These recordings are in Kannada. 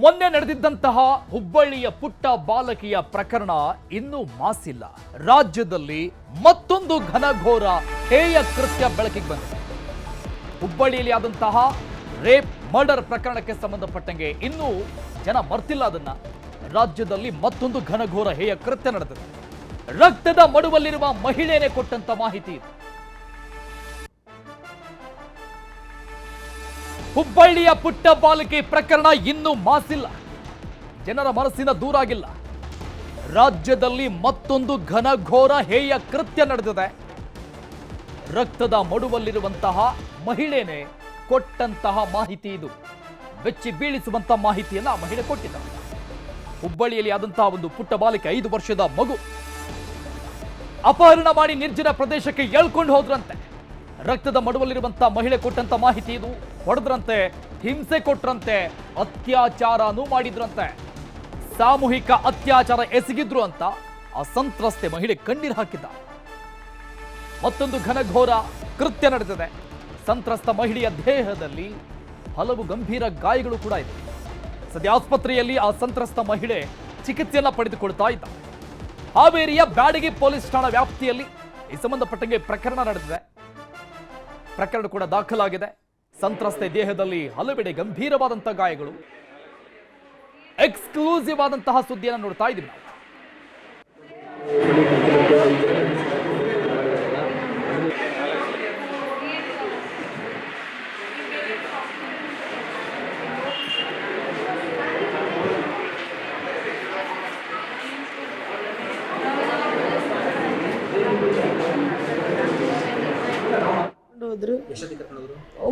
ಮೊನ್ನೆ ನಡೆದಿದ್ದಂತಹ ಹುಬ್ಬಳ್ಳಿಯ ಪುಟ್ಟ ಬಾಲಕಿಯ ಪ್ರಕರಣ ಇನ್ನೂ ಮಾಸಿಲ್ಲ. ರಾಜ್ಯದಲ್ಲಿ ಮತ್ತೊಂದು ಘನಘೋರ ಹೇಯ ಕೃತ್ಯ ಬೆಳಕಿಗೆ ಬಂದಿದೆ. ಹುಬ್ಬಳ್ಳಿಯಲ್ಲಿ ಆದಂತಹ ರೇಪ್, ಮರ್ಡರ್ ಪ್ರಕರಣಕ್ಕೆ ಸಂಬಂಧಪಟ್ಟಂಗೆ ಇನ್ನೂ ಜನ ಮರ್ತಿಲ್ಲ ಅದನ್ನ. ರಾಜ್ಯದಲ್ಲಿ ಮತ್ತೊಂದು ಘನಘೋರ ಹೇಯ ಕೃತ್ಯ ನಡೆದಿದೆ. ರಕ್ತದ ಮಡುವಲ್ಲಿರುವ ಮಹಿಳೆಯೇ ಕೊಟ್ಟಂತ ಮಾಹಿತಿ ಇದು. ಹುಬ್ಬಳ್ಳಿಯ ಪುಟ್ಟ ಬಾಲಕಿ ಪ್ರಕರಣ ಇನ್ನೂ ಮಾಸಿಲ್ಲ. ಜನರ ಮನಸ್ಸಿನ ದೂರಾಗಿಲ್ಲ. ರಾಜ್ಯದಲ್ಲಿ ಮತ್ತೊಂದು ಘನಘೋರ ಹೇಯ ಕೃತ್ಯ ನಡೆದಿದೆ. ರಕ್ತದ ಮಡುವಲ್ಲಿರುವಂತಹ ಮಹಿಳೆನೇ ಕೊಟ್ಟಂತಹ ಮಾಹಿತಿ ಇದು. ಬೆಚ್ಚಿ ಬೀಳಿಸುವಂತಹ ಮಾಹಿತಿಯನ್ನ ಆ ಮಹಿಳೆ ಕೊಟ್ಟಿದ್ದ. ಹುಬ್ಬಳ್ಳಿಯಲ್ಲಿ ಆದಂತಹ ಒಂದು ಪುಟ್ಟ ಬಾಲಿಕೆ ಐದು ವರ್ಷದ ಮಗು. ಅಪಹರಣ ಮಾಡಿ ನಿರ್ಜನ ಪ್ರದೇಶಕ್ಕೆ ಎಳ್ಕೊಂಡು ಹೋದ್ರಂತೆ. ರಕ್ತದ ಮಡುವಲ್ಲಿರುವಂತಹ ಮಹಿಳೆ ಕೊಟ್ಟಂತ ಮಾಹಿತಿ ಇದು. ಹೊಡೆದ್ರಂತೆ, ಹಿಂಸೆ ಕೊಟ್ರಂತೆ, ಅತ್ಯಾಚಾರನೂ ಮಾಡಿದ್ರಂತೆ. ಸಾಮೂಹಿಕ ಅತ್ಯಾಚಾರ ಎಸಗಿದ್ರು ಅಂತ ಅಸಂತ್ರಸ್ತೆ ಸಂತ್ರಸ್ತೆ ಮಹಿಳೆ ಕಣ್ಣೀರು ಹಾಕಿದ್ದ. ಮತ್ತೊಂದು ಘನಘೋರ ಕೃತ್ಯ ನಡೆದಿದೆ. ಸಂತ್ರಸ್ತ ಮಹಿಳೆಯ ದೇಹದಲ್ಲಿ ಹಲವು ಗಂಭೀರ ಗಾಯಗಳು ಕೂಡ ಇದೆ ಸದ್ಯ ಆಸ್ಪತ್ರೆಯಲ್ಲಿ ಆ ಸಂತ್ರಸ್ತ ಮಹಿಳೆ ಚಿಕಿತ್ಸೆಯನ್ನ ಪಡೆದುಕೊಳ್ತಾ ಇದ್ದ. ಹಾವೇರಿಯ ಬ್ಯಾಡಗಿ ಪೊಲೀಸ್ ಠಾಣಾ ವ್ಯಾಪ್ತಿಯಲ್ಲಿ ಈ ಸಂಬಂಧಪಟ್ಟಂಗೆ ಪ್ರಕರಣ ನಡೆದಿದೆ. ಪ್ರಕರಣ ಕೂಡ ದಾಖಲಾಗಿದೆ. ಸಂತ್ರಸ್ತೆ ದೇಹದಲ್ಲಿ ಹಲವೆಡೆ ಗಂಭೀರವಾದಂತಹ ಗಾಯಗಳು. ಎಕ್ಸ್ಕ್ಲೂಸಿವ್ ಆದಂತಹ ಸುದ್ದಿಯನ್ನು ನೋಡ್ತಾ ಇದ್ದೀವಿ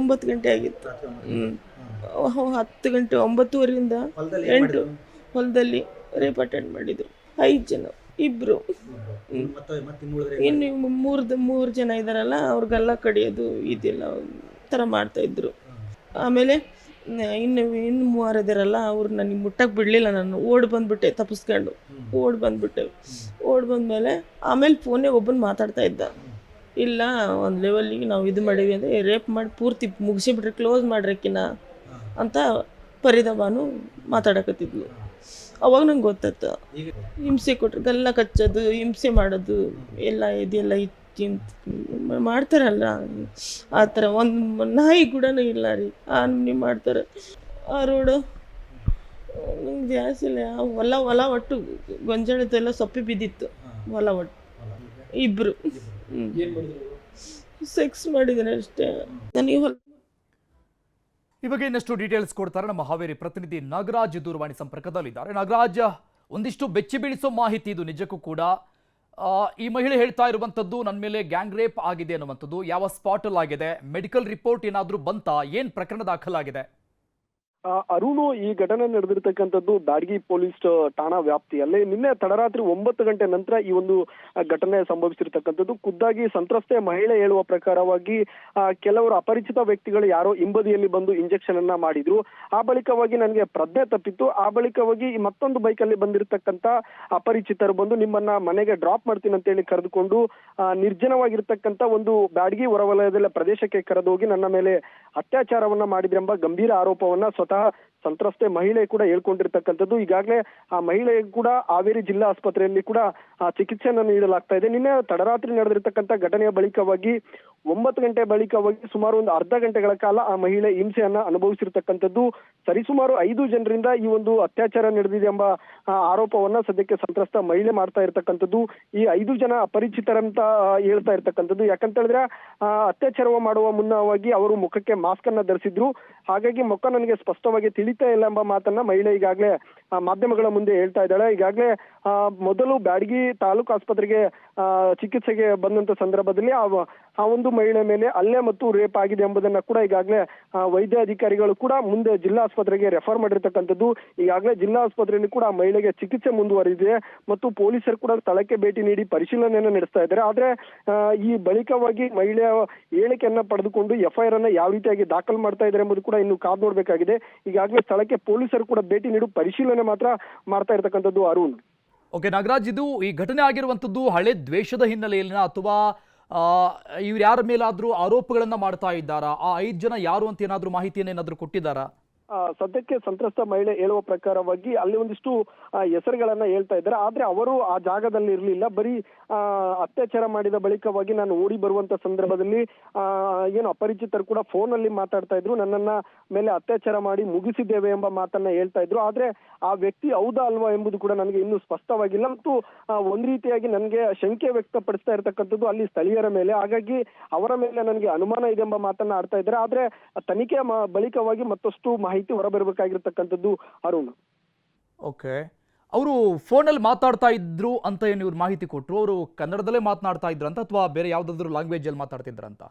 ಒಂಬತ್ತು ಗಂಟೆ ಆಗಿತ್ತು. ಅಹ್, ಹತ್ತು ಗಂಟೆ ಒಂಬತ್ತುವರೆಯಿಂದ ಎಂಟು ಹೊಲದಲ್ಲಿ ರೇಪ್ ಅಟೆಂಡ್ ಮಾಡಿದ್ರು. ಐದು ಜನ ಇಬ್ಬರು. ಇನ್ನು ಮೂರ್ದು ಮೂರು ಜನ ಇದ್ದಾರಲ್ಲ ಅವ್ರಿಗೆಲ್ಲ ಕಡಿಯೋದು ಇದೆಲ್ಲ ಥರ ಮಾಡ್ತಾ ಇದ್ರು. ಆಮೇಲೆ ಇನ್ನು ಇನ್ನು ಮೂವರು ಇದಾರಲ್ಲ ಅವ್ರು ನನಗೆ ಮುಟ್ಟಕ್ಕೆ ಬಿಡಲಿಲ್ಲ ನಾನು. ಓಡ್ ಬಂದ್ಬಿಟ್ಟೆ ತಪ್ಪಿಸ್ಕೊಂಡು ಓಡ್ ಬಂದ್ಬಿಟ್ಟೆ. ಓಡ್ ಬಂದಮೇಲೆ ಆಮೇಲೆ ಫೋನೇ ಒಬ್ಬನು ಮಾತಾಡ್ತಾ ಇದ್ದ. ಇಲ್ಲ ಒಂದು ಲೆವೆಲ್ಲಿಗೆ ನಾವು ಇದು ಮಾಡೀವಿ ಅಂದರೆ ರೇಪ್ ಮಾಡಿ ಪೂರ್ತಿ ಮುಗಿಸಿಬಿಟ್ರೆ ಕ್ಲೋಸ್ ಮಾಡ್ರಕ್ಕಿನ ಅಂತ ಪರಿದಬಾನು ಮಾತಾಡಕತ್ತಿದ್ಲು. ಅವಾಗ ನಂಗೆ ಗೊತ್ತಾಯ್ತು ಹಿಂಸೆ ಕೊಟ್ರೆ ಗಲ್ಲ ಕಚ್ಚೋದು ಹಿಂಸೆ ಮಾಡೋದು ಎಲ್ಲ ಇದೆಲ್ಲ ಇತ್ತು ಮಾಡ್ತಾರಲ್ಲ. ಆ ಥರ ಒಂದು ನಾಯಿ ಕೂಡ ಇಲ್ಲ ರೀ. ಆ ನೀವು ಮಾಡ್ತಾರೆ. ಆ ರೋಡು ನಂಗೆ ಜಾಸ್ತಿ ಇಲ್ಲ. ಹೊಲ ಹೊಲ ಒಟ್ಟು ಗೊಂಜಾಳದ್ದೆಲ್ಲ ಸೊಪ್ಪಿ ಬಿದ್ದಿತ್ತು. ಹೊಲ ಒಟ್ಟು. ಇಬ್ಬರು ಸೆಕ್ಸ್ ಮಾಡಿದ್ದಾರೆ ಅಷ್ಟೇ. ನನಗೆ ಹೊಲ ಈ ಬಗ್ಗೆ ಇನ್ನಷ್ಟು ಡೀಟೇಲ್ಸ್ ಕೊಡ್ತಾರೆ ನಮ್ಮ ಹಾವೇರಿ ಪ್ರತಿನಿಧಿ ನಾಗರಾಜ್ ದೂರವಾಣಿ ಸಂಪರ್ಕದಲ್ಲಿದ್ದಾರೆ. ನಾಗರಾಜ್ ಒಂದಿಷ್ಟು ಬೆಚ್ಚಿ ಬೀಳಿಸೋ ಮಾಹಿತಿ ಇದು ನಿಜಕ್ಕೂ ಕೂಡ. ಆ, ಈ ಮಹಿಳೆ ಹೇಳ್ತಾ ಇರುವಂತದ್ದು ನನ್ನ ಮೇಲೆ ಗ್ಯಾಂಗ್ ರೇಪ್ ಆಗಿದೆ ಅನ್ನುವಂಥದ್ದು. ಯಾವ ಸ್ಪಾಟಲ್ ಆಗಿದೆ? ಮೆಡಿಕಲ್ ರಿಪೋರ್ಟ್ ಏನಾದರೂ ಬಂತಾ? ಏನು ಪ್ರಕರಣ ದಾಖಲಾಗಿದೆ? ಅರುಣು ಈ ಘಟನೆ ನಡೆದಿರ್ತಕ್ಕಂಥದ್ದು ಬ್ಯಾಡಗಿ ಪೊಲೀಸ್ ಠಾಣಾ ವ್ಯಾಪ್ತಿಯಲ್ಲಿ. ನಿನ್ನೆ ತಡರಾತ್ರಿ ಒಂಬತ್ತು ಗಂಟೆ ನಂತರ ಈ ಒಂದು ಘಟನೆ ಸಂಭವಿಸಿರ್ತಕ್ಕಂಥದ್ದು. ಖುದ್ದಾಗಿ ಸಂತ್ರಸ್ತೆ ಮಹಿಳೆ ಹೇಳುವ ಪ್ರಕಾರವಾಗಿ ಕೆಲವರು ಅಪರಿಚಿತ ವ್ಯಕ್ತಿಗಳು ಯಾರೋ ಹಿಂಬದಿಯಲ್ಲಿ ಬಂದು ಇಂಜೆಕ್ಷನ್ ಅನ್ನ ಮಾಡಿದ್ರು. ಆ ಬಳಿಕವಾಗಿ ನನಗೆ ಪ್ರಜ್ಞೆ ತಪ್ಪಿತ್ತು. ಆ ಬಳಿಕವಾಗಿ ಮತ್ತೊಂದು ಬೈಕಲ್ಲಿ ಅಲ್ಲಿ ಬಂದಿರತಕ್ಕಂತ ಅಪರಿಚಿತರು ಬಂದು ನಿಮ್ಮನ್ನ ಮನೆಗೆ ಡ್ರಾಪ್ ಮಾಡ್ತೀನಿ ಅಂತ ಹೇಳಿ ಕರೆದುಕೊಂಡು ನಿರ್ಜನವಾಗಿರ್ತಕ್ಕಂಥ ಒಂದು ಬ್ಯಾಡಗಿ ಹೊರವಲಯದಲ್ಲಿ ಪ್ರದೇಶಕ್ಕೆ ಕರೆದೋಗಿ ನನ್ನ ಮೇಲೆ ಅತ್ಯಾಚಾರವನ್ನ ಮಾಡಿದ್ರೆಂಬ ಗಂಭೀರ ಆರೋಪವನ್ನ ಸ್ವತಃ ಸಂತ್ರಸ್ತೆ ಮಹಿಳೆ ಕೂಡ ಹೇಳ್ಕೊಂಡಿರ್ತಕ್ಕಂಥದ್ದು. ಈಗಾಗಲೇ ಆ ಮಹಿಳೆಗೆ ಕೂಡ ಹಾವೇರಿ ಜಿಲ್ಲಾ ಆಸ್ಪತ್ರೆಯಲ್ಲಿ ಕೂಡ ಆ, ಚಿಕಿತ್ಸೆಯನ್ನು ನೀಡಲಾಗ್ತಾ ಇದೆ. ನಿನ್ನೆ ತಡರಾತ್ರಿ ನಡೆದಿರ್ತಕ್ಕಂಥ ಘಟನೆಯ ಬಳಿಕವಾಗಿ ಒಂಬತ್ತು ಗಂಟೆ ಬಳಿಕವಾಗಿ ಸುಮಾರು ಒಂದು ಅರ್ಧ ಗಂಟೆಗಳ ಕಾಲ ಆ ಮಹಿಳೆ ಹಿಂಸೆಯನ್ನ ಅನುಭವಿಸಿರ್ತಕ್ಕಂಥದ್ದು. ಸರಿಸುಮಾರು ಐದು ಜನರಿಂದ ಈ ಒಂದು ಅತ್ಯಾಚಾರ ನಡೆದಿದೆ ಎಂಬ ಆರೋಪವನ್ನ ಸದ್ಯಕ್ಕೆ ಸಂತ್ರಸ್ತ ಮಹಿಳೆ ಮಾಡ್ತಾ ಇರ್ತಕ್ಕಂಥದ್ದು. ಈ ಐದು ಜನ ಅಪರಿಚಿತರಂತ ಹೇಳ್ತಾ ಇರ್ತಕ್ಕಂಥದ್ದು. ಯಾಕಂತ ಹೇಳಿದ್ರೆ ಆ, ಅತ್ಯಾಚಾರ ಮಾಡುವ ಮುನ್ನವಾಗಿ ಅವರು ಮುಖಕ್ಕೆ ಮಾಸ್ಕ್ ಅನ್ನ ಧರಿಸಿದ್ರು. ಹಾಗಾಗಿ ಮುಖ ನನಗೆ ಸ್ಪಷ್ಟವಾಗಿ ತಿಳಿತಾ ಇಲ್ಲ ಎಂಬ ಮಾತನ್ನ ಮಹಿಳೆ ಈಗಾಗಲೇ ಮಾಧ್ಯಮಗಳ ಮುಂದೆ ಹೇಳ್ತಾ ಇದ್ದಾಳೆ. ಈಗಾಗಲೇ ಮೊದಲು ಬ್ಯಾಡಗಿ ತಾಲೂಕು ಆಸ್ಪತ್ರೆಗೆ ಚಿಕಿತ್ಸೆಗೆ ಬಂದಂತ ಸಂದರ್ಭದಲ್ಲಿ ಆ ಒಂದು ಮಹಿಳೆ ಮೇಲೆ ಅಲ್ಲೇ ಮತ್ತು ರೇಪ್ ಆಗಿದೆ ಎಂಬುದನ್ನ ಕೂಡ ಈಗಾಗಲೇ ವೈದ್ಯ ಅಧಿಕಾರಿಗಳು ಕೂಡ ಮುಂದೆ ಜಿಲ್ಲಾ ಆಸ್ಪತ್ರೆಗೆ ರೆಫರ್ ಮಾಡಿರ್ತಕ್ಕಂಥದ್ದು. ಈಗಾಗಲೇ ಜಿಲ್ಲಾ ಆಸ್ಪತ್ರೆಯಲ್ಲಿ ಕೂಡ ಮಹಿಳೆಗೆ ಚಿಕಿತ್ಸೆ ಮುಂದುವರೆದಿದೆ ಮತ್ತು ಪೊಲೀಸರು ಕೂಡ ಸ್ಥಳಕ್ಕೆ ಭೇಟಿ ನೀಡಿ ಪರಿಶೀಲನೆಯನ್ನು ನಡೆಸ್ತಾ ಇದ್ದಾರೆ. ಆದ್ರೆ ಈ ಬಳಿಕವಾಗಿ ಮಹಿಳೆಯ ಹೇಳಿಕೆಯನ್ನ ಪಡೆದುಕೊಂಡು ಎಫ್ಐಆರ್ ಅನ್ನ ಯಾವ ರೀತಿಯಾಗಿ ದಾಖಲು ಮಾಡ್ತಾ ಇದ್ದಾರೆ ಎಂಬುದು ಕೂಡ ಇನ್ನು ಕಾದು ನೋಡ್ಬೇಕಾಗಿದೆ. ಈಗಾಗಲೇ ಸ್ಥಳಕ್ಕೆ ಪೊಲೀಸರು ಕೂಡ ಭೇಟಿ ನೀಡಿ ಪರಿಶೀಲನೆ ಮಾತ್ರ ಮಾಡ್ತಾ ಇರ್ತಕ್ಕಂಥದ್ದು ಅರುಣ್. ಓಕೆ ನಾಗರಾಜ್, ಇದು ಈ ಘಟನೆ ಆಗಿರುವಂಥದ್ದು ಹಳೆ ದ್ವೇಷದ ಹಿನ್ನೆಲೆಯಲ್ಲಿನ ಅಥವಾ ಇವ್ರು ಯಾರ ಮೇಲಾದ್ರೂ ಆರೋಪಗಳನ್ನ ಮಾಡ್ತಾ ಇದ್ದಾರಾ? ಆ ಐದು ಜನ ಯಾರು ಅಂತ ಏನಾದರೂ ಮಾಹಿತಿಯನ್ನು ಏನಾದರೂ ಕೊಟ್ಟಿದ್ದಾರಾ? ಸದ್ಯಕ್ಕೆ ಸಂತ್ರಸ್ತ ಮಹಿಳೆ ಹೇಳುವ ಪ್ರಕಾರವಾಗಿ ಅಲ್ಲಿ ಒಂದಿಷ್ಟು ಹೆಸರುಗಳನ್ನ ಹೇಳ್ತಾ ಇದ್ದಾರೆ. ಆದ್ರೆ ಅವರು ಆ ಜಾಗದಲ್ಲಿ ಇರಲಿಲ್ಲ. ಬರೀ ಅತ್ಯಾಚಾರ ಮಾಡಿದ ಬಳಿಕವಾಗಿ ನಾನು ಓಡಿ ಬರುವಂತ ಸಂದರ್ಭದಲ್ಲಿ ಏನು ಅಪರಿಚಿತರು ಕೂಡ ಫೋನ್ ಅಲ್ಲಿ ಮಾತಾಡ್ತಾ ಇದ್ರು. ನನ್ನನ್ನ ಮೇಲೆ ಅತ್ಯಾಚಾರ ಮಾಡಿ ಮುಗಿಸಿದ್ದೇವೆ ಎಂಬ ಮಾತನ್ನ ಹೇಳ್ತಾ ಇದ್ರು. ಆದ್ರೆ ಆ ವ್ಯಕ್ತಿ ಹೌದಾ ಅಲ್ವಾ ಎಂಬುದು ಕೂಡ ನನಗೆ ಇನ್ನೂ ಸ್ಪಷ್ಟವಾಗಿಲ್ಲ. ಮತ್ತು ಒಂದ್ ರೀತಿಯಾಗಿ ನನಗೆ ಶಂಕೆ ವ್ಯಕ್ತಪಡಿಸ್ತಾ ಇರತಕ್ಕಂಥದ್ದು ಅಲ್ಲಿ ಸ್ಥಳೀಯರ ಮೇಲೆ. ಹಾಗಾಗಿ ಅವರ ಮೇಲೆ ನನಗೆ ಅನುಮಾನ ಇದೆ ಎಂಬ ಮಾತನ್ನ ಆಡ್ತಾ ಇದ್ದಾರೆ. ಆದ್ರೆ ತನಿಖೆ ಬಳಿಕವಾಗಿ ಮತ್ತಷ್ಟು ಮಾಹಿತಿ ಹೊರಬರಬೇಕಾಗಿರ್ತಕ್ಕಂಥದ್ದು ಅರುಣ್. ಓಕೆ. ಅವರು ಫೋನಲ್ಲಿ ಮಾತಾಡ್ತಾ ಇದ್ರು ಅಂತ ಏನು ಇವ್ರು ಮಾಹಿತಿ ಕೊಟ್ಟರು ಅವರು ಕನ್ನಡದಲ್ಲೇ ಮಾತನಾಡ್ತಾ ಇದ್ರಂತ ಅಥವಾ ಬೇರೆ ಯಾವುದಾದ್ರೂ ಲ್ಯಾಂಗ್ವೇಜಲ್ಲಿ ಮಾತಾಡ್ತಿದ್ರಂತ?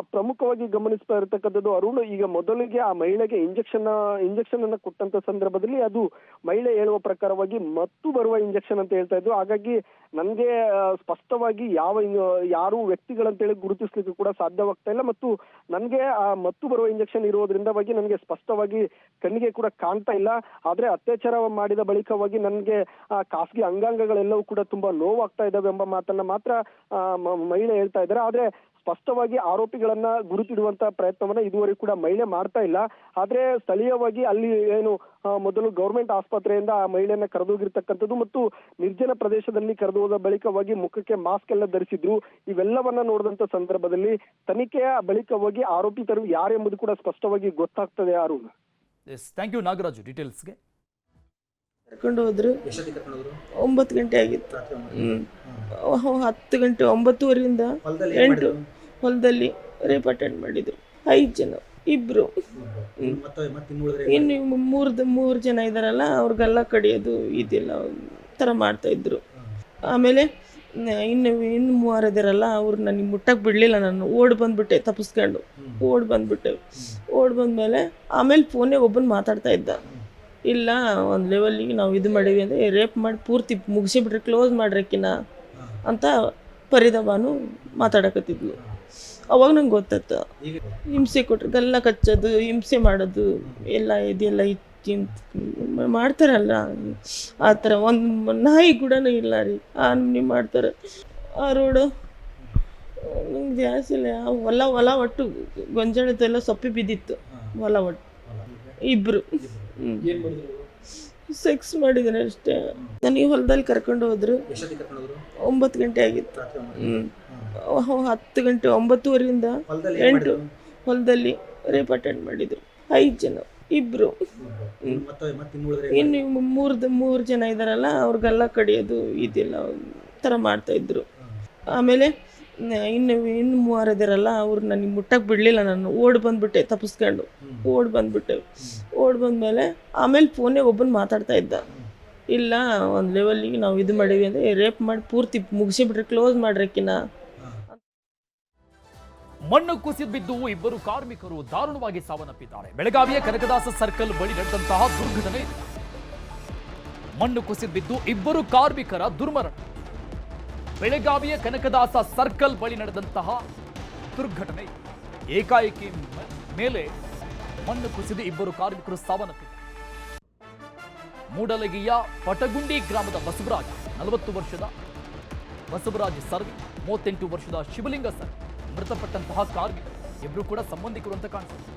ಪ್ರಮುಖವಾಗಿ ಗಮನಿಸ್ತಾ ಇರತಕ್ಕಂಥದ್ದು ಅರುಣ್, ಈಗ ಮೊದಲಿಗೆ ಆ ಮಹಿಳೆಗೆ ಇಂಜೆಕ್ಷನ್ ಇಂಜೆಕ್ಷನ್ ಅನ್ನ ಕೊಟ್ಟಂತ ಸಂದರ್ಭದಲ್ಲಿ ಅದು ಮಹಿಳೆ ಹೇಳುವ ಪ್ರಕಾರವಾಗಿ ಮತ್ತು ಬರುವ ಇಂಜೆಕ್ಷನ್ ಅಂತ ಹೇಳ್ತಾ ಇದ್ರು. ಹಾಗಾಗಿ ನನ್ಗೆ ಸ್ಪಷ್ಟವಾಗಿ ಯಾವ ಯಾರು ವ್ಯಕ್ತಿಗಳಂತೇಳಿ ಗುರುತಿಸ್ಲಿಕ್ಕೆ ಕೂಡ ಸಾಧ್ಯವಾಗ್ತಾ ಇಲ್ಲ. ಮತ್ತು ನನ್ಗೆ ಆ ಮತ್ತು ಬರುವ ಇಂಜೆಕ್ಷನ್ ಇರೋದ್ರಿಂದವಾಗಿ ನನಗೆ ಸ್ಪಷ್ಟವಾಗಿ ಕಣ್ಣಿಗೆ ಕೂಡ ಕಾಣ್ತಾ ಇಲ್ಲ. ಆದ್ರೆ ಅತ್ಯಾಚಾರ ಮಾಡಿದ ಬಳಿಕವಾಗಿ ನನ್ಗೆ, ಆ, ಖಾಸಗಿ ಅಂಗಾಂಗಗಳೆಲ್ಲವೂ ಕೂಡ ತುಂಬಾ ನೋವಾಗ್ತಾ ಇದಾವೆ ಎಂಬ ಮಾತನ್ನ ಮಾತ್ರ ಮಹಿಳೆ ಹೇಳ್ತಾ ಇದ್ದಾರೆ. ಆದ್ರೆ ಸ್ಪಷ್ಟವಾಗಿ ಆರೋಪಿಗಳನ್ನ ಗುರುತಿಡುವಂತಹ ಪ್ರಯತ್ನವನ್ನ ಇದುವರೆಗೂ ಕೂಡ ಮಹಿಳೆ ಮಾಡ್ತಾ ಇಲ್ಲ. ಆದ್ರೆ ಸ್ಥಳೀಯವಾಗಿ ಅಲ್ಲಿ ಏನು ಮೊದಲು ಗೌರ್ಮೆಂಟ್ ಆಸ್ಪತ್ರೆಯಿಂದ ಆ ಮಹಿಳೆಯನ್ನ ಕರೆದೋಗಿರ್ತಕ್ಕಂಥದ್ದು ಮತ್ತು ನಿರ್ಜನ ಪ್ರದೇಶದಲ್ಲಿ ಕರೆದು ಹೋದ ಬಳಿಕವಾಗಿ ಮುಖಕ್ಕೆ ಮಾಸ್ಕ್ ಎಲ್ಲ ಧರಿಸಿದ್ರು. ಇವೆಲ್ಲವನ್ನ ನೋಡಿದಂತ ಸಂದರ್ಭದಲ್ಲಿ ತನಿಖೆಯ ಬಳಿಕವಾಗಿ ಆರೋಪಿತರು ಯಾರೆಂಬುದು ಕೂಡ ಸ್ಪಷ್ಟವಾಗಿ ಗೊತ್ತಾಗ್ತದೆ, ಅರುಣ್. Thank you Nagaraju. ಡೀಟೇಲ್ಸ್ಗೆ ಕರ್ಕೊಂಡು ಹೋದ್ರು. ಒಂಬತ್ತು ಗಂಟೆ ಆಗಿತ್ತು. ಹ್ಮ್. ಅಹ್, ಹತ್ತು ಗಂಟೆ ಒಂಬತ್ತುವರೆಯಿಂದ ಎಂಟು. ಹೊಲದಲ್ಲಿ ರೇಪ್ ಅಟೆಂಡ್ ಮಾಡಿದ್ರು. ಐದು ಜನ ಇಬ್ರು. ಇನ್ನು ಮೂರ್ ಮೂರು ಜನ ಇದಾರಲ್ಲ ಅವ್ರಿಗೆಲ್ಲ ಕಡಿಯೋದು ಇದೆಲ್ಲ ಥರ ಮಾಡ್ತಾ ಇದ್ರು. ಆಮೇಲೆ ಇನ್ನು ಇನ್ನು ಮೂವರು ಇದಾರಲ್ಲ ಅವ್ರು ನನಗೆ ಮುಟ್ಟಕ್ಕೆ ಬಿಡಲಿಲ್ಲ ನಾನು. ಓಡ್ ಬಂದ್ಬಿಟ್ಟೆ ತಪ್ಪಿಸ್ಕೊಂಡು. ಓಡ್ ಬಂದ್ಬಿಟ್ಟೆ. ಓಡ್ ಬಂದ್ಮೇಲೆ ಆಮೇಲೆ ಫೋನೇ ಒಬ್ಬನ್ ಮಾತಾಡ್ತಾ ಇದ್ದ. ಇಲ್ಲ ಒಂದು ಲೆವೆಲ್ಲಿಗೆ ನಾವು ಇದು ಮಾಡೀವಿ ಅಂದರೆ ರೇಪ್ ಮಾಡಿ ಪೂರ್ತಿ ಮುಗಿಸಿಬಿಟ್ರೆ ಕ್ಲೋಸ್ ಮಾಡ್ರಕ್ಕಿನ ಅಂತ ಪರಿದಬಾನು ಮಾತಾಡಕತ್ತಿದ್ಲು. ಅವಾಗ ನಂಗೆ ಗೊತ್ತತ್ತು. ಹಿಂಸೆ ಕೊಟ್ರೆ ಗಲ್ಲ ಕಚ್ಚೋದು ಹಿಂಸೆ ಮಾಡೋದು ಎಲ್ಲ ಇದೆಲ್ಲ ಇತ್ತು ಮಾಡ್ತಾರಲ್ಲ. ಆ ಥರ ಒಂದು ನಾಯಿ ಕೂಡ ಇಲ್ಲ ರೀ. ಆ ನೀವು ಮಾಡ್ತಾರೆ. ಆ ರೋಡು ನಂಗೆ ಜಾಸ್ತಿ ಇಲ್ಲ. ಹೊಲ ಹೊಲ ಒಟ್ಟು ಗೊಂಜಾಳದೆಲ್ಲ ಸೊಪ್ಪಿ ಬಿದ್ದಿತ್ತು. ಹೊಲ ಒಟ್ಟು. ಇಬ್ಬರು ಸೆಕ್ಸ್ ಮಾಡಿದ್ದೀನಿ ಅಷ್ಟೇ. ನನಗೆ ಹೊಲದಲ್ಲಿ ಕರ್ಕೊಂಡು ಹೋದ್ರು. ಒಂಬತ್ತು ಗಂಟೆ ಆಗಿತ್ತು. ಹ್ಮ್. ಹತ್ತು ಗಂಟೆ ಒಂಬತ್ತುವರೆಯಿಂದ ಎಂಟು ಹೊಲದಲ್ಲಿ ರೇಪ್ ಅಟೆಂಡ್ ಮಾಡಿದ್ರು. ಐದು ಜನ ಇಬ್ರು. ಇನ್ನು ಮೂರು ಮೂರು ಜನ ಇದಾರಲ್ಲ ಅವ್ರಿಗೆಲ್ಲ ಕಡಿಯೋದು ಇದೆಲ್ಲ ಥರ ಮಾಡ್ತಾ ಇದ್ರು. ಆಮೇಲೆ ಇನ್ನು ಇನ್ನು ಮೂವರು ಇದ್ದಾರಲ್ಲ ಅವ್ರು ನನಗೆ ಮುಟ್ಟಕ್ಕೆ ಬಿಡಲಿಲ್ಲ ನಾನು. ಓಡ್ ಬಂದ್ಬಿಟ್ಟೆ, ತಪ್ಪಿಸ್ಕೊಂಡು. ಓಡ್ ಬಂದ್ಬಿಟ್ಟೆ. ಓಡ್ ಬಂದಮೇಲೆ, ಆಮೇಲೆ ಫೋನೇ ಒಬ್ಬನು ಮಾತಾಡ್ತಾ ಇದ್ದ. ಇಲ್ಲ, ಒಂದು ಲೆವೆಲ್ಲಿಗೆ ನಾವು ಇದು ಮಾಡೀವಿ ಅಂದರೆ ರೇಪ್ ಮಾಡಿ, ಪೂರ್ತಿ ಮುಗಿಸಿಬಿಟ್ರೆ ಕ್ಲೋಸ್ ಮಾಡ್ರಕ್ಕಿನ ಮಣ್ಣು ಕುಸಿದ್ಬಿದ್ದು ಇಬ್ಬರು ಕಾರ್ಮಿಕರು ದಾರುಣವಾಗಿ ಸಾವನ್ನಪ್ಪಿದ್ದಾರೆ. ಬೆಳಗಾವಿಯ ಕನಕದಾಸ ಸರ್ಕಲ್ ಬಳಿ ನಡೆದಂತಹ ದುರ್ಘಟನೆ. ಮಣ್ಣು ಕುಸಿದು ಬಿದ್ದು ಇಬ್ಬರು ಕಾರ್ಮಿಕರ ದುರ್ಮರಣ. ಬೆಳಗಾವಿಯ ಕನಕದಾಸ ಸರ್ಕಲ್ ಬಳಿ ನಡೆದಂತಹ ದುರ್ಘಟನೆ. ಏಕಾಏಕಿ ಮೇಲೆ ಮಣ್ಣು ಕುಸಿದು ಇಬ್ಬರು ಕಾರ್ಮಿಕರು ಸಾವನ್ನಪ್ಪಿದ್ದಾರೆ. ಮೂಡಲಗಿಯ ಪಟಗುಂಡಿ ಗ್ರಾಮದ ಬಸವರಾಜ್, ನಲವತ್ತು ವರ್ಷದ ಬಸವರಾಜ್ ಸರ್ವಿ, ಮೂವತ್ತೆಂಟು ವರ್ಷದ ಶಿವಲಿಂಗ ಸರ್ ಮೃತಪಟ್ಟಂತಹ ಕಾರ್ಮಿಕರು ಇಬ್ಬರು ಕೂಡ ಸಂಬಂಧಿಕರು ಅಂತ ಕಾಣಿಸುತ್ತೆ.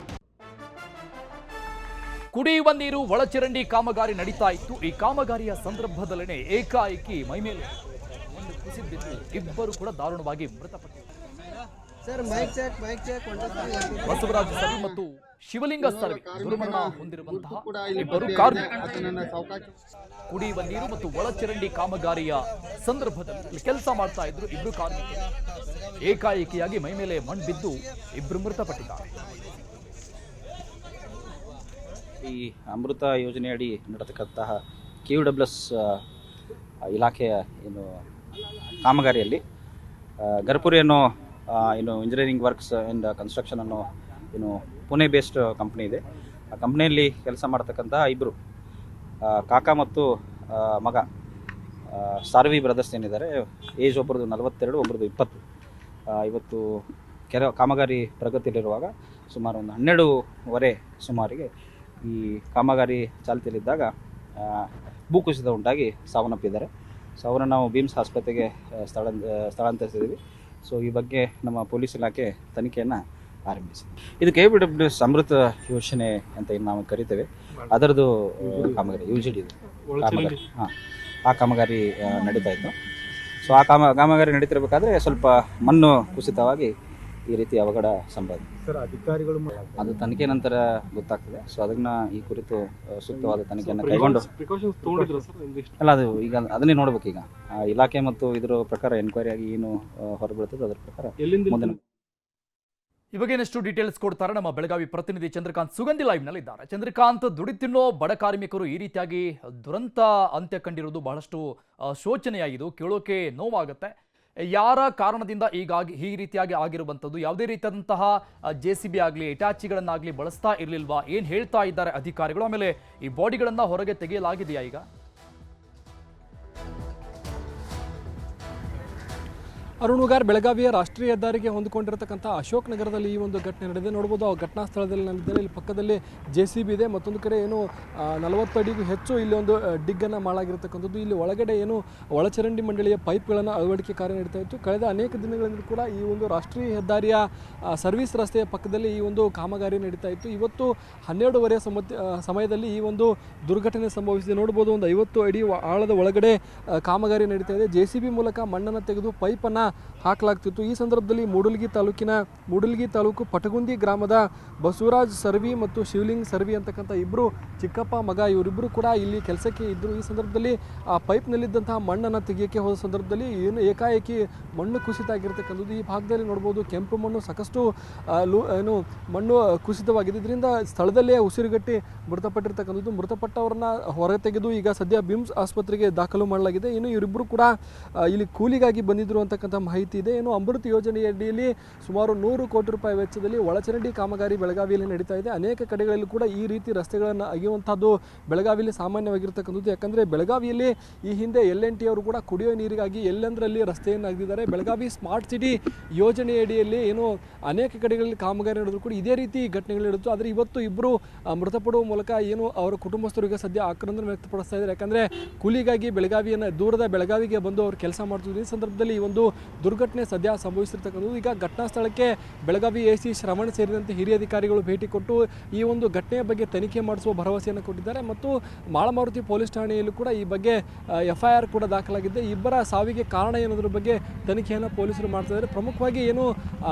ಕುಡಿಯುವ ನೀರು, ಒಳಚರಂಡಿ ಕಾಮಗಾರಿ ನಡೀತಾ ಇತ್ತು. ಈ ಕಾಮಗಾರಿಯ ಸಂದರ್ಭದಲ್ಲೇ ಏಕಾಏಕಿ ಮೈಮೇಲೆ ಒಂದು ಕುಸಿದು ಬಿದ್ದು ಇಬ್ಬರು ಕೂಡ ದಾರುಣವಾಗಿ ಮೃತಪಟ್ಟಿದ್ದಾರೆ. ಬಸವರಾಜ ಸರ್ವಿ ಮತ್ತು ಶಿವಲಿಂಗ ಸರ್ವಿ. ದುರ್ಮರಣ ಹೊಂದಿರುವಂತಹ ಇಬ್ಬರು ಕುಡಿಯುವ ನೀರು ಮತ್ತು ಒಳಚರಂಡಿ ಕಾಮಗಾರಿಯ ಸಂದರ್ಭದಲ್ಲಿ ಕೆಲಸ ಮಾಡ್ತಾ ಇದ್ರು ಇಬ್ಬರು ಕಾರ್ಮಿಕ ಏಕಾಏಕಿಯಾಗಿ ಮೈ ಮೇಲೆ ಮಣ್ಣು ಬಿದ್ದು ಇಬ್ಬರು ಮೃತಪಟ್ಟಿದ್ದಾರೆ. ಈ ಅಮೃತ ಯೋಜನೆಯಡಿ ನಡತಕ್ಕಂತಹ ಕ್ಯೂ ಯು ಡಬ್ಲ್ಯೂ ಎಸ್ ಇಲಾಖೆಯ ಏನು ಕಾಮಗಾರಿಯಲ್ಲಿ. ಗರ್ಪುರಿ ಅನ್ನೋ ಏನು ಇಂಜಿನಿಯರಿಂಗ್ ವರ್ಕ್ಸ್ ಆ್ಯಂಡ್ ಕನ್ಸ್ಟ್ರಕ್ಷನ್ ಅನ್ನೋ ಏನು ಪುಣೆ ಬೇಸ್ಡ್ ಕಂಪ್ನಿ ಇದೆ. ಆ ಕಂಪ್ನಿಯಲ್ಲಿ ಕೆಲಸ ಮಾಡ್ತಕ್ಕಂಥ ಇಬ್ಬರು ಕಾಕ ಮತ್ತು ಮಗ ಸಾರ್ವಿ ಬ್ರದರ್ಸ್ ಏನಿದ್ದಾರೆ ಏಜ್ ಒಬ್ಬರದು ನಲವತ್ತೆರಡು ಒಬ್ಬರದು ಇಪ್ಪತ್ತು. ಇವತ್ತು ಕೆಲ ಕಾಮಗಾರಿ ಪ್ರಗತಿಯಲ್ಲಿರುವಾಗ ಸುಮಾರು ಒಂದು ಹನ್ನೆರಡೂವರೆ ಸುಮಾರಿಗೆ ಈ ಕಾಮಗಾರಿ ಚಾಲ್ತಿಯಲ್ಲಿದ್ದಾಗ ಭೂಕುಸಿತ ಉಂಟಾಗಿ ಸಾವನ್ನಪ್ಪಿದ್ದಾರೆ. ಸೊ ಅವರನ್ನು ನಾವು ಬೀಮ್ಸ್ ಆಸ್ಪತ್ರೆಗೆ ಸ್ಥಳ ಸ್ಥಳಾಂತರಿಸಿದ್ದೀವಿ ಸೊ ಈ ಬಗ್ಗೆ ನಮ್ಮ ಪೊಲೀಸ್ ಇಲಾಖೆ ತನಿಖೆಯನ್ನು ಆರಂಭಿಸಿದೆ. ಇದು K B W S Amrut ಯೋಜನೆ ಅಂತ ಏನು ನಾವು ಕರಿತೇವೆ. ಅದರದ್ದು ಕಾಮಗಾರಿ ಯು ಜಿ ಡಿ ಕಾಮಗಾರಿ ಹಾಂ. ಆ ಕಾಮಗಾರಿ ನಡೀತಾ ಇತ್ತು. ಸೊ ಆ ಕಾಮ ಕಾಮಗಾರಿ ನಡೀತಿರ್ಬೇಕಾದ್ರೆ ಸ್ವಲ್ಪ ಮಣ್ಣು ಕುಸಿತವಾಗಿ ಈ ರೀತಿ ಅವಘಡ ಸಂಭವಿಸಿದೆ ಸರ್ ಅಧಿಕಾರಿಗಳು ಅದು ತನಿಖೆ ನಂತರ ಗೊತ್ತಾಗ್ತದೆ. ಸೊ ಅದನ್ನ ಈ ಕುರಿತು ಸೂಕ್ತವಾದ ತನಿಖೆಯನ್ನು ಕೈಗೊಂಡು ಪ್ರಿಕಾಷನ್ಸ್ ತಗೊಂಡಿದ್ರ ಸರ್ ಅಲ್ಲ ಅದು ಈಗ ಅದನ್ನೇ ನೋಡ್ಬೇಕು ಈಗ. ಆ ಇಲಾಖೆ ಮತ್ತು ಇದರ ಪ್ರಕಾರ ಎನ್ಕ್ವೈರಿ ಆಗಿ ಏನು ಹೊರಬೀಳ್ತದೆ ಅದರ ಪ್ರಕಾರ ಮುಂದಿನ ಇವಾಗ ಇನ್ನಷ್ಟು ಡೀಟೇಲ್ಸ್ ಕೊಡ್ತಾರೆ? ನಮ್ಮ ಬೆಳಗಾವಿ ಪ್ರತಿನಿಧಿ ಚಂದ್ರಕಾಂತ್ ಸುಗಂಧಿ ಲೈವ್ನಲ್ಲಿ ಇದ್ದಾರೆ ಚಂದ್ರಕಾಂತ್ ದುಡಿ ತಿನ್ನೋ ಬಡ ಕಾರ್ಮಿಕರು ಈ ರೀತಿಯಾಗಿ ದುರಂತ ಅಂತ್ಯ ಕಂಡಿರೋದು ಬಹಳಷ್ಟು ಶೋಚನೀಯಾಗಿದ್ದು ಕೇಳೋಕೆ ನೋವಾಗುತ್ತೆ. ಯಾರ ಕಾರಣದಿಂದ ಈಗಾಗಿ ಈ ರೀತಿಯಾಗಿ ಆಗಿರುವಂಥದ್ದು? ಯಾವುದೇ ರೀತಿಯಾದಂತಹ ಜೆ ಸಿ ಬಿ ಆಗಲಿ ಇಟಾಚಿಗಳನ್ನಾಗಲಿ ಬಳಸ್ತಾ ಇರಲಿಲ್ವಾ? ಏನು ಹೇಳ್ತಾ ಇದ್ದಾರೆ ಅಧಿಕಾರಿಗಳು? ಆಮೇಲೆ ಈ ಬಾಡಿಗಳನ್ನು ಹೊರಗೆ ತೆಗೆಯಲಾಗಿದೆಯಾ ಈಗ? ಅರುಣ್ ಉಗಾರ್ ಬೆಳಗಾವಿಯ ರಾಷ್ಟ್ರೀಯ ಹೆದ್ದಾರಿಗೆ ಹೊಂದಿಕೊಂಡಿರತಕ್ಕಂಥ ಅಶೋಕ್ ನಗರದಲ್ಲಿ ಈ ಒಂದು ಘಟನೆ ನಡೆದಿದೆ. ನೋಡ್ಬೋದು, ಆ ಘಟನಾ ಸ್ಥಳದಲ್ಲಿ ನಡೆದಿದೆ ಇಲ್ಲಿ ಪಕ್ಕದಲ್ಲಿ ಜೆ ಸಿ ಬಿ ಇದೆ. ಮತ್ತೊಂದು ಕಡೆ ಏನು ನಲವತ್ತು ಅಡಿಗೂ ಹೆಚ್ಚು ಇಲ್ಲಿ ಒಂದು ಡಿಗ್ಗನ್ನು ಮಾಡಾಗಿರ್ತಕ್ಕಂಥದ್ದು ಇಲ್ಲಿ ಒಳಗಡೆ ಏನು, ಒಳಚರಂಡಿ ಮಂಡಳಿಯ ಪೈಪ್ಗಳನ್ನು ಅಳವಡಿಕೆ ಕಾರ್ಯ ನಡೀತಾ ಇತ್ತು. ಕಳೆದ ಅನೇಕ ದಿನಗಳಿಂದ ಕೂಡ ಈ ಒಂದು ರಾಷ್ಟ್ರೀಯ ಹೆದ್ದಾರಿಯ ಸರ್ವಿಸ್ ರಸ್ತೆಯ ಪಕ್ಕದಲ್ಲಿ ಈ ಒಂದು ಕಾಮಗಾರಿ ನಡೀತಾ ಇತ್ತು. ಇವತ್ತು ಹನ್ನೆರಡೂವರೆ ಸಮಯದಲ್ಲಿ ಈ ಒಂದು ದುರ್ಘಟನೆ ಸಂಭವಿಸಿದೆ. ನೋಡ್ಬೋದು, ಒಂದು ಐವತ್ತು ಅಡಿ ಆಳದ ಒಳಗಡೆ ಕಾಮಗಾರಿ ನಡೀತಾ ಇದೆ. ಜೆ ಸಿ ಬಿ ಮೂಲಕ ಮಣ್ಣನ್ನು ತೆಗೆದು ಪೈಪನ್ನು ಹಾಕಲಾಗ್ತಿತ್ತು. ಈ ಸಂದರ್ಭದಲ್ಲಿ ಮೂಡಲ್ಗಿ ತಾಲೂಕಿನ ಮೂಡಲ್ಗಿ ತಾಲೂಕು ಪಟಗುಂದಿ ಗ್ರಾಮದ ಬಸವರಾಜ್ ಸರ್ವಿ ಮತ್ತು ಶಿವಲಿಂಗ್ ಸರ್ವಿ ಅಂತಕ್ಕಂಥ ಇಬ್ಬರು ಚಿಕ್ಕಪ್ಪ ಮಗ ಇವರಿಬ್ಬರು ಕೂಡ ಇಲ್ಲಿ ಕೆಲಸಕ್ಕೆ ಇದ್ದರು ಈ ಸಂದರ್ಭದಲ್ಲಿ, ಆ ಪೈಪ್ನಲ್ಲಿದ್ದಂತಹ ಮಣ್ಣನ್ನು ತೆಗೆಯೋಕ್ಕೆ ಹೋದ ಸಂದರ್ಭದಲ್ಲಿ ಏನು ಏಕಾಏಕಿ ಮಣ್ಣು ಕುಸಿತ ಆಗಿರ್ತಕ್ಕಂಥದ್ದು ಈ ಭಾಗದಲ್ಲಿ ನೋಡ್ಬೋದು, ಕೆಂಪು ಮಣ್ಣು ಸಾಕಷ್ಟು ಲೂ, ಏನು, ಮಣ್ಣು ಕುಸಿತವಾಗಿದೆ. ಇದರಿಂದ ಸ್ಥಳದಲ್ಲೇ ಉಸಿರುಗಟ್ಟಿ ಮೃತಪಟ್ಟಿರ್ತಕ್ಕಂಥದ್ದು. ಮೃತಪಟ್ಟವರನ್ನ ಹೊರಗೆ ತೆಗೆದು ಈಗ ಸದ್ಯ ಬಿಮ್ಸ್ ಆಸ್ಪತ್ರೆಗೆ ದಾಖಲು ಮಾಡಲಾಗಿದೆ. ಇನ್ನು ಇವರಿಬ್ಬರು ಕೂಡ ಇಲ್ಲಿ ಕೂಲಿಗಾಗಿ ಬಂದಿದ್ದರು ಅಂತಕ್ಕಂಥ ಮಾಹಿತಿ ಇದೆ. ಏನು ಅಮೃತ್ ಯೋಜನೆಯಡಿಯಲ್ಲಿ ಸುಮಾರು ನೂರು ಕೋಟಿ ರೂಪಾಯಿ ವೆಚ್ಚದಲ್ಲಿ ಒಳಚರಂಡಿ ಕಾಮಗಾರಿ ಬೆಳಗಾವಿಯಲ್ಲಿ ನಡೀತಾ ಇದೆ. ಅನೇಕ ಕಡೆಗಳಲ್ಲಿ ಕೂಡ ಈ ರೀತಿ ರಸ್ತೆಗಳನ್ನು ಅಗೆಯುವಂಥದ್ದು ಬೆಳಗಾವಿಯಲ್ಲಿ ಸಾಮಾನ್ಯವಾಗಿರ್ತಕ್ಕಂಥದ್ದು. ಯಾಕಂದರೆ ಬೆಳಗಾವಿಯಲ್ಲಿ ಈ ಹಿಂದೆ ಎಲ್ ಎನ್ ಟಿ ಅವರು ಕೂಡ ಕುಡಿಯೋ ನೀರಿಗಾಗಿ ಎಲ್ಲೆಂದರಲ್ಲಿ ರಸ್ತೆಯನ್ನು ಅಗೆದಿದ್ದಾರೆ. ಬೆಳಗಾವಿ ಸ್ಮಾರ್ಟ್ ಸಿಟಿ ಯೋಜನೆಯಡಿಯಲ್ಲಿ ಏನು ಅನೇಕ ಕಡೆಗಳಲ್ಲಿ ಕಾಮಗಾರಿ ನಡೆದ್ರು ಕೂಡ ಇದೇ ರೀತಿ ಘಟನೆಗಳು ನಡೆದು ಆದರೆ ಇವತ್ತು ಇಬ್ಬರು ಮೃತಪಡುವ ಮೂಲಕ ಏನು ಅವರ ಕುಟುಂಬಸ್ಥರಿಗೆ ಸದ್ಯ ಆಕ್ರಂದನ ವ್ಯಕ್ತಪಡಿಸ್ತಾ ಇದ್ದಾರೆ. ಯಾಕಂದರೆ ಕೂಲಿಗಾಗಿ ಬೆಳಗಾವಿಯನ್ನು, ದೂರದ ಬೆಳಗಾವಿಗೆ ಬಂದು ಅವರು ಕೆಲಸ ಮಾಡ್ತಿದ್ರು. ಈ ಸಂದರ್ಭದಲ್ಲಿ ಈ ಒಂದು ದುರ್ಘಟನೆ ಸದ್ಯ ಸಂಭವಿಸಿರ್ತಕ್ಕಂಥದ್ದು. ಈಗ ಘಟನಾ ಸ್ಥಳಕ್ಕೆ ಬೆಳಗಾವಿ ಎ ಸಿ ಶ್ರವಣ್ ಸೇರಿದಂತೆ ಹಿರಿಯ ಅಧಿಕಾರಿಗಳು ಭೇಟಿ ಕೊಟ್ಟು ಈ ಒಂದು ಘಟನೆಯ ಬಗ್ಗೆ ತನಿಖೆ ಮಾಡಿಸುವ ಭರವಸೆಯನ್ನು ಕೊಟ್ಟಿದ್ದಾರೆ. ಮತ್ತು ಮಾಳಮಾರುತಿ ಪೊಲೀಸ್ ಠಾಣೆಯಲ್ಲೂ ಕೂಡ ಈ ಬಗ್ಗೆ ಎಫ್ ಐ ಆರ್ ಕೂಡ ದಾಖಲಾಗಿದೆ. ಇಬ್ಬರ ಸಾವಿಗೆ ಕಾರಣ ಏನೋದ್ರ ಬಗ್ಗೆ ತನಿಖೆಯನ್ನು ಪೊಲೀಸರು ಮಾಡ್ತಾ ಇದ್ದಾರೆ. ಪ್ರಮುಖವಾಗಿ ಏನು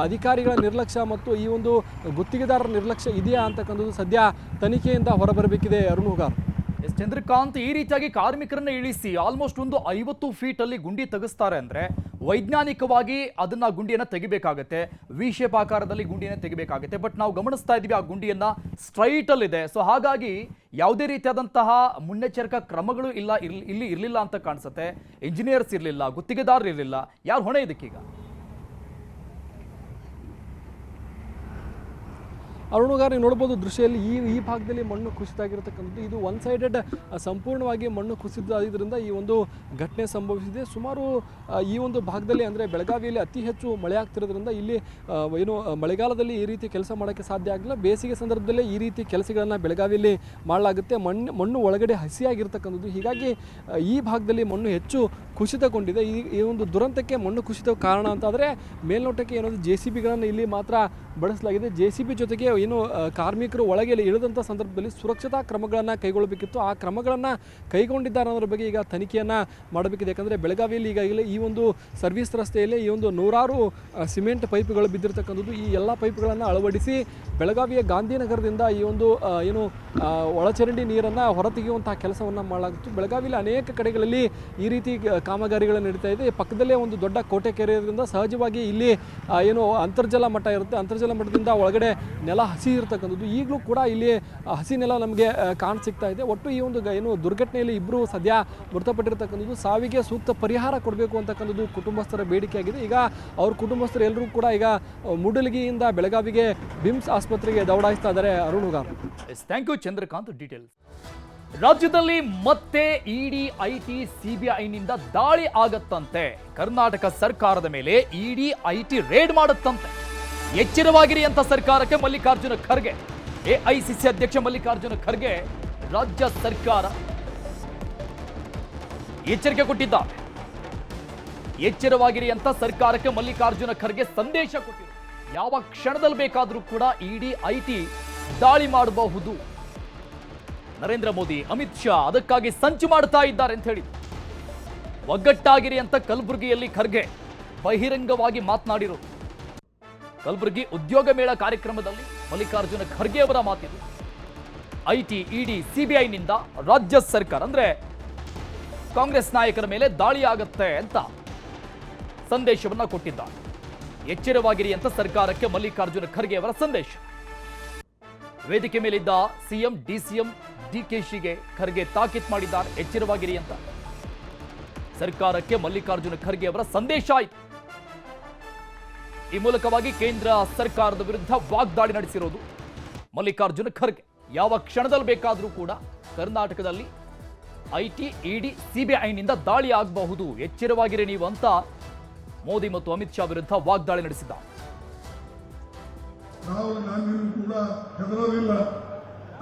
ಅಧಿಕಾರಿಗಳ ನಿರ್ಲಕ್ಷ್ಯ ಮತ್ತು ಈ ಒಂದು ಗುತ್ತಿಗೆದಾರರ ನಿರ್ಲಕ್ಷ್ಯ ಇದೆಯಾ ಅಂತಕ್ಕಂಥದ್ದು ಸದ್ಯ ತನಿಖೆಯಿಂದ ಹೊರಬರಬೇಕಿದೆ ಅರುಣ್ ಹುಗಾರ್. ಎಸ್, ಚಂದ್ರಕಾಂತ್ ಈ ರೀತಿಯಾಗಿ ಕಾರ್ಮಿಕರನ್ನ ಇಳಿಸಿ ಆಲ್ಮೋಸ್ಟ್ ಒಂದು ಐವತ್ತು ಫೀಟ್ ಅಲ್ಲಿ ಗುಂಡಿ ತೆಗೆಸ್ತಾರೆ ಅಂದ್ರೆ ವೈಜ್ಞಾನಿಕವಾಗಿ ಅದನ್ನ ಗುಂಡಿಯನ್ನ ತೆಗಿಬೇಕಾಗತ್ತೆ. ವಿ ಆಕಾರದಲ್ಲಿ ಗುಂಡಿಯನ್ನ ತೆಗಿಬೇಕಾಗತ್ತೆ. ಬಟ್ ನಾವು ಗಮನಿಸ್ತಾ ಇದೀವಿ ಆ ಗುಂಡಿಯನ್ನ ಸ್ಟ್ರೈಟ್ ಅಲ್ಲಿ ಇದೆ. ಸೊ ಹಾಗಾಗಿ ಯಾವುದೇ ರೀತಿಯಾದಂತಹ ಮುನ್ನೆಚ್ಚರಿಕಾ ಕ್ರಮಗಳು ಇಲ್ಲ ಇಲ್ಲಿ ಇರಲಿಲ್ಲ ಅಂತ ಕಾಣಿಸುತ್ತೆ. ಇಂಜಿನಿಯರ್ಸ್ ಇರಲಿಲ್ಲ ಗುತ್ತಿಗೆದಾರರು ಇರಲಿಲ್ಲ. ಯಾರು ಹೊಣೆ ಇದಕ್ಕೀಗ? ಅರುಣುಗಾರ್ ನೋಡ್ಬೋದು ದೃಶ್ಯದಲ್ಲಿ ಈ ಈ ಭಾಗದಲ್ಲಿ ಮಣ್ಣು ಕುಸಿತ ಆಗಿರತಕ್ಕಂಥದ್ದು ಇದು ಒನ್ ಸೈಡೆಡ್ ಸಂಪೂರ್ಣವಾಗಿ ಮಣ್ಣು ಕುಸಿದಾದ್ರಿಂದ ಈ ಒಂದು ಘಟನೆ ಸಂಭವಿಸಿದೆ. ಸುಮಾರು ಈ ಒಂದು ಭಾಗದಲ್ಲಿ ಅಂದರೆ ಬೆಳಗಾವಿಯಲ್ಲಿ ಅತಿ ಹೆಚ್ಚು ಮಳೆ ಆಗ್ತಿರೋದ್ರಿಂದ ಇಲ್ಲಿ ಏನು ಮಳೆಗಾಲದಲ್ಲಿ ಈ ರೀತಿ ಕೆಲಸ ಮಾಡೋಕ್ಕೆ ಸಾಧ್ಯ ಆಗಿಲ್ಲ ಬೇಸಿಗೆ ಸಂದರ್ಭದಲ್ಲೇ ಈ ರೀತಿ ಕೆಲಸಗಳನ್ನು ಬೆಳಗಾವಿಯಲ್ಲಿ ಮಾಡಲಾಗುತ್ತೆ. ಮಣ್ಣು ಮಣ್ಣು ಒಳಗಡೆ ಹಸಿಯಾಗಿರ್ತಕ್ಕಂಥದ್ದು. ಹೀಗಾಗಿ ಈ ಭಾಗದಲ್ಲಿ ಮಣ್ಣು ಹೆಚ್ಚು ಕುಸಿತಗೊಂಡಿದೆ. ಈ ಈ ಒಂದು ದುರಂತಕ್ಕೆ ಮಣ್ಣು ಕುಸಿತ ಕಾರಣ ಅಂತಾದರೆ ಮೇಲ್ನೋಟಕ್ಕೆ ಏನೊಂದು ಜೆ ಸಿ ಬಿಗಳನ್ನು ಇಲ್ಲಿ ಮಾತ್ರ ಬಳಸಲಾಗಿದೆ. ಜೆ ಸಿ ಬಿ ಜೊತೆಗೆ ಏನು ಕಾರ್ಮಿಕರು ಒಳಗೆ ಇಳಿದಂಥ ಸಂದರ್ಭದಲ್ಲಿ ಸುರಕ್ಷತಾ ಕ್ರಮಗಳನ್ನು ಕೈಗೊಳ್ಳಬೇಕಿತ್ತು. ಆ ಕ್ರಮಗಳನ್ನು ಕೈಗೊಂಡಿದ್ದಾರೆ ಅನ್ನೋದ್ರ ಬಗ್ಗೆ ಈಗ ತನಿಖೆಯನ್ನು ಮಾಡಬೇಕಿದೆ. ಯಾಕಂದರೆ ಬೆಳಗಾವಿಯಲ್ಲಿ ಈಗಾಗಲೇ ಈ ಒಂದು ಸರ್ವಿಸ್ ರಸ್ತೆಯಲ್ಲಿ ಈ ಒಂದು ನೂರಾರು ಸಿಮೆಂಟ್ ಪೈಪ್ಗಳು ಬಿದ್ದಿರತಕ್ಕಂಥದ್ದು ಈ ಎಲ್ಲ ಪೈಪ್ಗಳನ್ನು ಅಳವಡಿಸಿ ಬೆಳಗಾವಿಯ ಗಾಂಧಿನಗರದಿಂದ ಈ ಒಂದು ಏನು ಒಳಚರಂಡಿ ನೀರನ್ನು ಹೊರತೆಗೆಯುವಂತಹ ಕೆಲಸವನ್ನು ಮಾಡಲಾಗಿತ್ತು. ಬೆಳಗಾವಿಯಲ್ಲಿ ಅನೇಕ ಕಡೆಗಳಲ್ಲಿ ಈ ರೀತಿ ಕಾಮಗಾರಿಗಳು ನಡೀತಾ ಇದೆ. ಪಕ್ಕದಲ್ಲೇ ಒಂದು ದೊಡ್ಡ ಕೋಟೆ ಕೆರೆ ಇರೋದ್ರಿಂದ ಸಹಜವಾಗಿ ಇಲ್ಲಿ ಏನು, ಅಂತರ್ಜಲ ಮಟ್ಟ ಇರುತ್ತೆ. ಅಂತರ್ಜಲ ಮಟ್ಟದಿಂದ ಒಳಗಡೆ ನೆಲ ಹಸಿ ಇರತಕ್ಕಂಥದ್ದು. ಈಗಲೂ ಕೂಡ ಇಲ್ಲಿ ಹಸಿನೆಲ್ಲ ನಮಗೆ ಕಾಣ ಸಿಗ್ತಾ ಇದೆ. ಒಟ್ಟು ಈ ಒಂದು ಏನು ದುರ್ಘಟನೆಯಲ್ಲಿ ಇಬ್ಬರು ಸದ್ಯ ಮೃತಪಟ್ಟಿರ್ತಕ್ಕಂಥದ್ದು, ಸಾವಿಗೆ ಸೂಕ್ತ ಪರಿಹಾರ ಕೊಡಬೇಕು ಅಂತಕ್ಕಂಥದ್ದು ಕುಟುಂಬಸ್ಥರ ಬೇಡಿಕೆಯಾಗಿದೆ. ಈಗ ಅವ್ರ ಕುಟುಂಬಸ್ಥರು ಎಲ್ಲರೂ ಕೂಡ ಈಗ ಮುಡಲಗಿಯಿಂದ ಬೆಳಗಾವಿಗೆ ಬಿಮ್ಸ್ ಆಸ್ಪತ್ರೆಗೆ ದೌಡಾಯಿಸ್ತಾ ಇದ್ದಾರೆ Arun thank you Chandrakant. Details ರಾಜ್ಯದಲ್ಲಿ ಮತ್ತೆ ಇಡಿ, ಐಟಿ, ಸಿಬಿಐನಿಂದ ದಾಳಿ ಆಗತ್ತಂತೆ. ಕರ್ನಾಟಕ ಸರ್ಕಾರದ ಮೇಲೆ ಇಡಿ, ಐಟಿ ರೇಡ್ ಮಾಡುತ್ತಂತೆ. ಎಚ್ಚರವಾಗಿರಿ ಅಂತ ಸರ್ಕಾರಕ್ಕೆ ಮಲ್ಲಿಕಾರ್ಜುನ ಖರ್ಗೆ, ಎಐಸಿಸಿ ಅಧ್ಯಕ್ಷ ಮಲ್ಲಿಕಾರ್ಜುನ ಖರ್ಗೆ ರಾಜ್ಯ ಸರ್ಕಾರ ಎಚ್ಚರಿಕೆ ಕೊಟ್ಟಿದ್ದ ಎಚ್ಚರವಾಗಿರಿ ಅಂತ ಸರ್ಕಾರಕ್ಕೆ ಮಲ್ಲಿಕಾರ್ಜುನ ಖರ್ಗೆ ಸಂದೇಶ ಕೊಟ್ಟಿದ್ದಾರೆ. ಯಾವ ಕ್ಷಣದಲ್ಲಿ ಬೇಕಾದರೂ ಕೂಡ ಇಡಿ ಐಟಿ ದಾಳಿ ಮಾಡಬಹುದು. ನರೇಂದ್ರ ಮೋದಿ, ಅಮಿತ್ ಶಾ ಅದಕ್ಕಾಗಿ ಸಂಚು ಮಾಡ್ತಾ ಇದ್ದಾರೆ ಅಂತ ಹೇಳಿ ಒಗ್ಗಟ್ಟಾಗಿರಿ ಅಂತ ಕಲಬುರಗಿಯಲ್ಲಿ ಖರ್ಗೆ ಬಹಿರಂಗವಾಗಿ ಮಾತನಾಡಿರೋದು ಕಲಬುರಗಿ ಉದ್ಯೋಗ ಮೇಳ ಕಾರ್ಯಕ್ರಮದಲ್ಲಿ ಮಲ್ಲಿಕಾರ್ಜುನ ಖರ್ಗೆ ಅವರ ಮಾತಿದು. ಐಟಿ, ಇಡಿ ಸಿಬಿಐನಿಂದ ರಾಜ್ಯ ಸರ್ಕಾರ ಅಂದ್ರೆ ಕಾಂಗ್ರೆಸ್ ನಾಯಕರ ಮೇಲೆ ದಾಳಿ ಆಗತ್ತೆ ಅಂತ ಸಂದೇಶವನ್ನ ಕೊಟ್ಟಿದ್ದಾರೆ. ಎಚ್ಚರವಾಗಿರಿ ಅಂತ ಸರ್ಕಾರಕ್ಕೆ ಮಲ್ಲಿಕಾರ್ಜುನ ಖರ್ಗೆ ಅವರ ಸಂದೇಶ. ವೇದಿಕೆ ಮೇಲಿದ್ದ ಸಿಎಂ, ಡಿಸಿಎಂ, ಡಿಕೆಶಿಗೆ ಖರ್ಗೆ ತಾಕೀತ್ ಮಾಡಿದ್ದಾರೆ. ಎಚ್ಚರವಾಗಿರಿ ಅಂತ. ಸರ್ಕಾರಕ್ಕೆ ಮಲ್ಲಿಕಾರ್ಜುನ ಖರ್ಗೆ ಅವರ ಸಂದೇಶ ಆಯಿತು. ಈ ಮೂಲಕವಾಗಿ ಕೇಂದ್ರ ಸರ್ಕಾರದ ವಿರುದ್ಧ ವಾಗ್ದಾಳಿ ನಡೆಸಿರೋದು. ಮಲ್ಲಿಕಾರ್ಜುನ ಖರ್ಗೆ ಯಾವ ಕ್ಷಣದಲ್ಲಿ ಬೇಕಾದರೂ ಕೂಡ ಕರ್ನಾಟಕದಲ್ಲಿ ಐಟಿ ಇಡಿ ಸಿಬಿಐನಿಂದ ದಾಳಿ ಆಗಬಹುದು. ಎಚ್ಚರವಾಗಿರಿ ನೀವು ಅಂತ ಮೋದಿ ಮತ್ತು ಅಮಿತ್ ಶಾ ವಿರುದ್ಧ ವಾಗ್ದಾಳಿ ನಡೆಸಿದ್ದ. ನಾವು ನಾನು ಕೂಡ ಹೆದರೋದಿಲ್ಲ.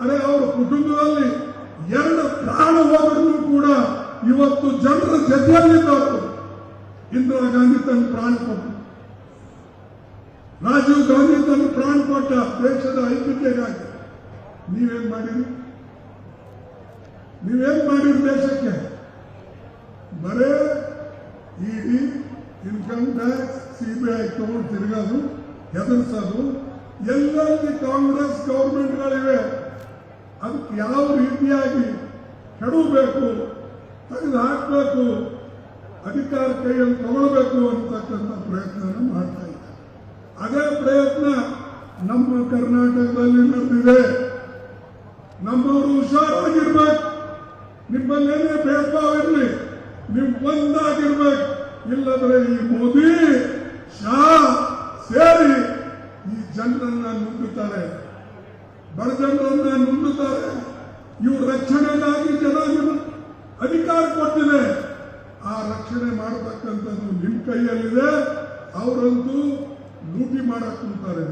ಅರೆ, ಅವರ ಕುಟುಂಬದಲ್ಲಿ ಎರಡು ಪ್ರಾಣ ಹೋದರೂ ಕೂಡ ಇವತ್ತು ಜನರ ಜೊತೆಯಲ್ಲಿದ್ದವರು ಇಂದಿರಾ ಗಾಂಧಿ ತನ್ನ ಪ್ರಾಣ ಕೊಟ್ಟರು ರಾಜೀವ್ ಗಾಂಧಿ ತನ್ನ ಪ್ರಾಣ ಕೊಟ್ಟ ದೇಶದ ಐಕ್ಯತೆಗಾಗಿ ನೀವೇನ್ ಮಾಡಿರಿ ನೀವೇನ್ ಮಾಡಿರಿ ದೇಶಕ್ಕೆ? ಬರೇ ಇಡಿ ಇನ್ಕಮ್ ಟ್ಯಾಕ್ಸ್ ಸಿಬಿಐ ತಗೊಂಡು ತಿರುಗೋದು, ಹೆದರ್ಸೋದು ಎಲ್ಲರಲ್ಲಿ ಕಾಂಗ್ರೆಸ್ ಗೌರ್ಮೆಂಟ್ಗಳಿವೆ. ಅದಕ್ಕೆ ಯಾವ ರೀತಿಯಾಗಿ ಕೆಡಬೇಕು ತೆಗೆದು ಹಾಕಬೇಕು, ಅಧಿಕಾರ ಕೈಯಲ್ಲಿ ತಗೊಳ್ಬೇಕು ಅಂತಕ್ಕಂಥ ಪ್ರಯತ್ನ ಮಾಡ್ತಾ ಅದೇ ಪ್ರಯತ್ನ ನಮ್ಮ ಕರ್ನಾಟಕದಲ್ಲಿ ನಡೆದಿದೆ. ನಮ್ಮವರು ಹುಷಾರಾಗಿರ್ಬೇಕು. ನಿಮ್ಮಲ್ಲೇನೇ ಭೇದ ಭಾವ ಇರಲಿ ನೀವು ಒಂದಾಗಿರ್ಬೇಕು. ಇಲ್ಲದ್ರೆ ಈ ಮೋದಿ, ಶಾ ಸೇರಿ ಈ ಜನರನ್ನ ನುಂಗುತ್ತಾರೆ. ಬಡ ಜನರನ್ನ ನುಂಗುತ್ತಾರೆ ರಕ್ಷಣೆಗಾಗಿ ಜನ ನಿಮ್ಮ ಅಧಿಕಾರ ಕೊಟ್ಟಿದೆ. ಆ ರಕ್ಷಣೆ ಮಾಡತಕ್ಕಂಥದ್ದು ನಿಮ್ ಕೈಯಲ್ಲಿದೆ. ಅವರಂತೂ ಲೂಟಿ ಮಾಡಕ್ ಕುಂತಾರೆ,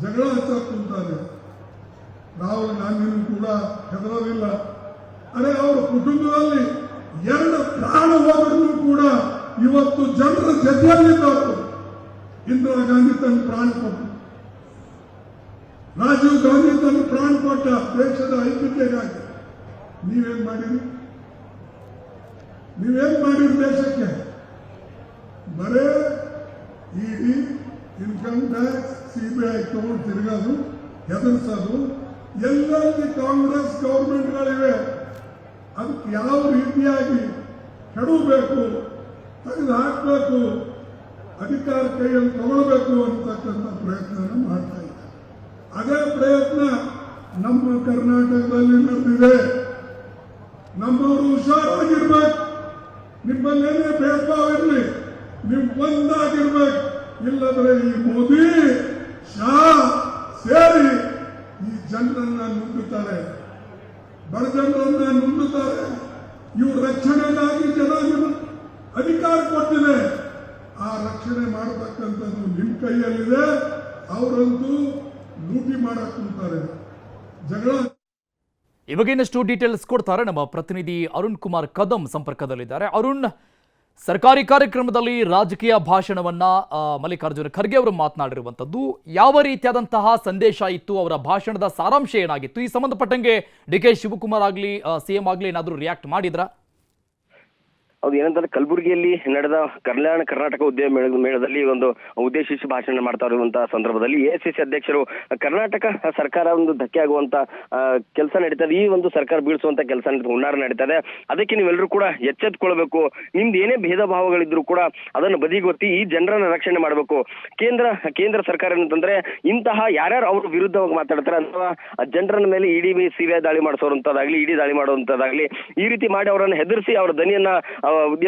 ಜಗಳ ಹಚ್ಚಕ್ ಕುಂತಾರೆ. ನಾವು ನಾನು ಕೂಡ ಹೆದರೋದಿಲ್ಲ. ಅರೆ, ಅವರ ಕುಟುಂಬದಲ್ಲಿ ಎರಡು ಪ್ರಾಣ ಹೋದರೂ ಕೂಡ ಇವತ್ತು ಜನರ ಜೊತೆಯಲ್ಲಿದ್ದವರು ಇಂದಿರಾ ಗಾಂಧಿ ತನ್ನ ಪ್ರಾಣ ಕೊಟ್ಟು ರಾಜೀವ್ ಗಾಂಧಿ ತನ್ನ ಪ್ರಾಣ ಕೊಟ್ಟ ದೇಶದ ಐಕ್ಯತೆಗಾಗಿ ನೀವೇನ್ ಮಾಡಿರಿ ನೀವೇನ್ ಮಾಡಿರಿ ದೇಶಕ್ಕೆ ಬರೇ ಇಡಿ ಇನ್ಕಮ್ ಟ್ಯಾಕ್ಸ್ ಐ ತಗೊಂಡು ತಿರುಗೋದು, ಹೆದರ್ಸೋದು, ಎಲ್ಲರಲ್ಲಿ ಕಾಂಗ್ರೆಸ್ ಗೌರ್ಮೆಂಟ್ಗಳಿವೆ. ಅದಕ್ಕೆ ಯಾವ ರೀತಿಯಾಗಿ ಕೆಡಬೇಕು ತೆಗೆದು ಹಾಕಬೇಕು ಅಧಿಕಾರ ಕೈಯಲ್ಲಿ ತಗೊಳ್ಬೇಕು ಅಂತಕ್ಕಂಥ ಪ್ರಯತ್ನ ಮಾಡ್ತಾ ಇದ್ದಾರೆ. ಅದೇ ಪ್ರಯತ್ನ ನಮ್ಮ ಕರ್ನಾಟಕದಲ್ಲಿ ನಡೆದಿದೆ. ನಮ್ಮವರು ಹುಷಾರಾಗಿರ್ಬೇಕು. ನಿಮ್ಮಲ್ಲೇನೇ ಭೇದ ಭಾವ ಇರಲಿ. ನೀವು ಒಂದಾಗಿರ್ಬೇಕು. ಇಲ್ಲದ್ರೆ ಈ ಮೋದಿ ಶಾ ಸೇರಿ ಈ ಜನರನ್ನ ನುಂಗುತ್ತಾರೆ. ಬಡ ಜನರನ್ನ ನುಂಗುತ್ತಾರೆ. ಇವು ರಕ್ಷಣೆಗಾಗಿ ಜನ ನಿಮ್ಮ ಅಧಿಕಾರ ಕೊಟ್ಟಿದೆ. ಆ ರಕ್ಷಣೆ ಮಾಡತಕ್ಕಂಥದ್ದು ನಿಮ್ ಕೈಯಲ್ಲಿದೆ. ಅವರಂತೂ ಲೂಟಿ ಮಾಡಕ್ ಜಗಳ ಬಗ್ಗೆ ಇನ್ನಷ್ಟು ಡೀಟೇಲ್ಸ್ ಕೊಡ್ತಾರೆ ನಮ್ಮ ಪ್ರತಿನಿಧಿ ಅರುಣ್ ಕುಮಾರ್ ಕದಂ ಸಂಪರ್ಕದಲ್ಲಿದ್ದಾರೆ. ಅರುಣ್ ಸರ್ಕಾರಿ ಕಾರ್ಯಕ್ರಮದಲ್ಲಿ ರಾಜಕೀಯ ಭಾಷಣವನ್ನ ಮಲ್ಲಿಕಾರ್ಜುನ ಖರ್ಗೆ ಅವರು ಮಾತನಾಡಿರುವಂಥದ್ದು, ಯಾವ ರೀತಿಯಾದಂತಹ ಸಂದೇಶ ಇತ್ತು, ಅವರ ಭಾಷಣದ ಸಾರಾಂಶ ಏನಾಗಿತ್ತು, ಈ ಸಂಬಂಧಪಟ್ಟಂಗೆ ಡಿ ಕೆ ಶಿವಕುಮಾರ್ ಆಗಲಿ ಸಿಎಂ ಆಗಲಿ ಏನಾದರೂ ರಿಯಾಕ್ಟ್ ಮಾಡಿದ್ರಾ? ಹೌದು, ಏನಂತಂದ್ರೆ ಕಲಬುರಗಿಯಲ್ಲಿ ನಡೆದ ಕಲ್ಯಾಣ ಕರ್ನಾಟಕ ಉದ್ಯಮ ಮೇಳ, ಮೇಳದಲ್ಲಿ ಒಂದು ಉದ್ದೇಶಿಸಿ ಭಾಷಣ ಮಾಡ್ತಾ ಇರುವಂತಹ ಸಂದರ್ಭದಲ್ಲಿ ಎಐಸಿಸಿ ಅಧ್ಯಕ್ಷರು ಕರ್ನಾಟಕ ಸರ್ಕಾರ ಒಂದು ಧಕ್ಕೆ ಆಗುವಂತ ಕೆಲಸ ನಡೀತದೆ ಈ ಒಂದು ಸರ್ಕಾರ ಬೀಳಿಸುವಂತ ಕೆಲಸ ಹುನ್ನಾರ ನಡೀತದೆ ಅದಕ್ಕೆ ನೀವೆಲ್ಲರೂ ಕೂಡ ಎಚ್ಚೆತ್ಕೊಳ್ಬೇಕು. ನಿಮ್ದು ಏನೇ ಭೇದ ಭಾವಗಳಿದ್ರು ಕೂಡ ಅದನ್ನು ಬದಿಗೊತ್ತಿ ಈ ಜನರನ್ನ ರಕ್ಷಣೆ ಮಾಡಬೇಕು. ಕೇಂದ್ರ ಕೇಂದ್ರ ಸರ್ಕಾರ ಏನಂತಂದ್ರೆ ಇಂತಹ ಯಾರ್ಯಾರು ಅವ್ರ ವಿರುದ್ಧವಾಗಿ ಮಾತಾಡ್ತಾರೆ ಅಥವಾ ಜನರನ್ನ ಮೇಲೆ ಇಡಿ ಸಿಬಿಐ ದಾಳಿ ಮಾಡಿಸೋರಂತದಾಗ್ಲಿ ಇಡಿ ದಾಳಿ ಮಾಡುವಂತದಾಗ್ಲಿ ಈ ರೀತಿ ಮಾಡಿ ಅವರನ್ನು ಹೆದರಿಸಿ ಅವರ ದನಿಯನ್ನ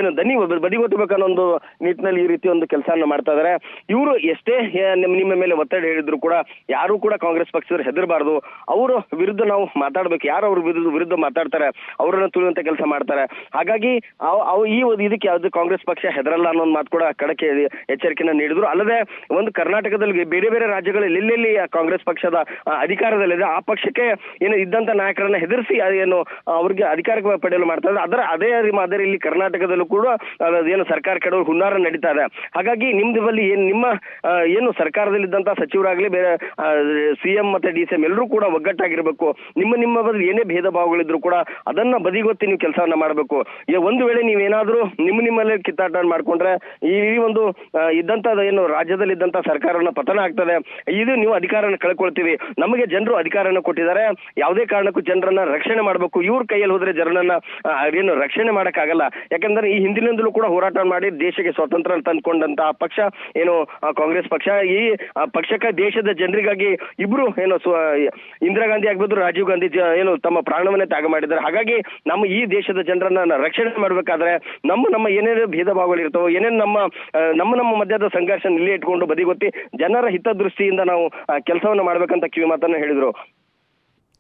ಏನು ದನಿ ಬದಿಗೊತ್ತಬೇಕನ್ನೋ ಒಂದು ನಿಟ್ಟಿನಲ್ಲಿ ಈ ರೀತಿ ಒಂದು ಕೆಲಸವನ್ನು ಮಾಡ್ತಾ ಇದಾರೆ. ಇವರು ಎಷ್ಟೇ ನಿಮ್ಮ ನಿಮ್ಮ ಮೇಲೆ ಒತ್ತಡ ಹೇಳಿದ್ರು ಕೂಡ ಯಾರು ಕೂಡ ಕಾಂಗ್ರೆಸ್ ಪಕ್ಷದವ್ರು ಹೆದರಬಾರ್ದು. ಅವರು ವಿರುದ್ಧ ನಾವು ಮಾತಾಡ್ಬೇಕು. ಯಾರು ಅವ್ರ ವಿರುದ್ಧ ವಿರುದ್ಧ ಮಾತಾಡ್ತಾರೆ, ಅವರನ್ನ ತುಳಿಯುವಂತ ಕೆಲಸ ಮಾಡ್ತಾರೆ. ಹಾಗಾಗಿ ಅವು ಈ ಇದಕ್ಕೆ ಯಾವ್ದು ಕಾಂಗ್ರೆಸ್ ಪಕ್ಷ ಹೆದರಲ್ಲ ಅನ್ನೋ ಒಂದು ಮಾತು ಕೂಡ ಕಡಕೆ ಎಚ್ಚರಿಕೆಯನ್ನು ನೀಡಿದ್ರು. ಅಲ್ಲದೆ ಒಂದು ಕರ್ನಾಟಕದಲ್ಲಿ ಬೇರೆ ಬೇರೆ ರಾಜ್ಯಗಳಲ್ಲಿ ಎಲ್ಲೆಲ್ಲಿ ಕಾಂಗ್ರೆಸ್ ಪಕ್ಷದ ಅಧಿಕಾರದಲ್ಲಿದೆ, ಆ ಪಕ್ಷಕ್ಕೆ ಏನು ಇದ್ದಂತ ನಾಯಕರನ್ನ ಹೆದರಿಸಿ ಏನು, ಅವ್ರಿಗೆ ಅಧಿಕಾರ ಪಡೆಯಲು ಮಾಡ್ತಾ ಇದ್ದಾರೆ. ಅದರ ಅದೇ ಮಾದರಿಯಲ್ಲಿ ಕರ್ನಾಟಕ ಕರ್ನಾಟಕದಲ್ಲೂ ಕೂಡ ಏನು ಸರ್ಕಾರ ಕಡೆ ಹುನ್ನಾರ ನಡೀತಾ ಇದೆ. ಹಾಗಾಗಿ ನಿಮ್ದು ಬಲ್ಲಿ ಏನ್ ನಿಮ್ಮ ಏನು ಏನು ಸರ್ಕಾರದಲ್ಲಿದ್ದಂತ ಸಚಿವರಾಗ್ಲಿ ಬೇರೆ ಸಿಎಂ ಮತ್ತೆ ಡಿ ಸಿ ಎಂ ಎಲ್ಲರೂ ಕೂಡ ಒಗ್ಗಟ್ಟಾಗಿರ್ಬೇಕು. ನಿಮ್ಮ ನಿಮ್ಮ ಬದಲು ಏನೇ ಭೇದ ಭಾವಗಳಿದ್ರು ಕೂಡ ಅದನ್ನ ಬದಿಗೊತ್ತಿ ನೀವು ಕೆಲಸವನ್ನ ಮಾಡಬೇಕು. ಒಂದು ವೇಳೆ ನೀವೇನಾದ್ರೂ ನಿಮ್ಮ, ನಿಮ್ಮಲ್ಲೇ ಕಿತ್ತಾಟ ಮಾಡ್ಕೊಂಡ್ರೆ ಈ ಒಂದು ಇದ್ದಂತ ಏನು ರಾಜ್ಯದಲ್ಲಿ ಇದ್ದಂತ ಸರ್ಕಾರನ ಪತನ ಆಗ್ತದೆ. ಇದು ನೀವು ಅಧಿಕಾರನ ಕಳ್ಕೊಳ್ತೀವಿ. ನಮಗೆ ಜನರು ಅಧಿಕಾರನ ಕೊಟ್ಟಿದ್ದಾರೆ. ಯಾವುದೇ ಕಾರಣಕ್ಕೂ ಜನರನ್ನ ರಕ್ಷಣೆ ಮಾಡಬೇಕು. ಇವ್ರ ಕೈಯಲ್ಲಿ ಹೋದ್ರೆ ಜನರನ್ನ ಏನು ರಕ್ಷಣೆ ಮಾಡಕ್ಕಾಗಲ್ಲ. ಯಾಕಂದ್ರೆ ಈ ಹಿಂದಿನಿಂದಲೂ ಕೂಡ ಹೋರಾಟ ಮಾಡಿ ದೇಶಕ್ಕೆ ಸ್ವಾತಂತ್ರ್ಯ ತಂದ್ಕೊಂಡಂತ ಪಕ್ಷ, ಏನು ಕಾಂಗ್ರೆಸ್ ಪಕ್ಷ. ಈ ಪಕ್ಷಕ್ಕೆ ದೇಶದ ಜನರಿಗಾಗಿ ಇಬ್ರು, ಏನು ಇಂದಿರಾ ಗಾಂಧಿ ಆಗ್ಬೋದು, ರಾಜೀವ್ ಗಾಂಧಿ ಏನು, ತಮ್ಮ ಪ್ರಾಣವನ್ನೇ ತ್ಯಾಗ ಮಾಡಿದ್ದಾರೆ. ಹಾಗಾಗಿ ನಮ್ಮ ಈ ದೇಶದ ಜನರನ್ನ ರಕ್ಷಣೆ ಮಾಡಬೇಕಾದ್ರೆ ನಮ್ಮ ನಮ್ಮ ಏನೇನು ಭೇದ ಭಾವಗಳು ಇರ್ತಾವೋ, ಏನೇನು ನಮ್ಮ ನಮ್ಮ ನಮ್ಮ ಮಧ್ಯದ ಸಂಘರ್ಷ ಇಲ್ಲೇ ಇಟ್ಕೊಂಡು ಬದಿಗೊತ್ತಿ ಜನರ ಹಿತದೃಷ್ಟಿಯಿಂದ ನಾವು ಕೆಲಸವನ್ನು ಮಾಡ್ಬೇಕಂತ ಕಿವಿ ಮಾತನ್ನ ಹೇಳಿದ್ರು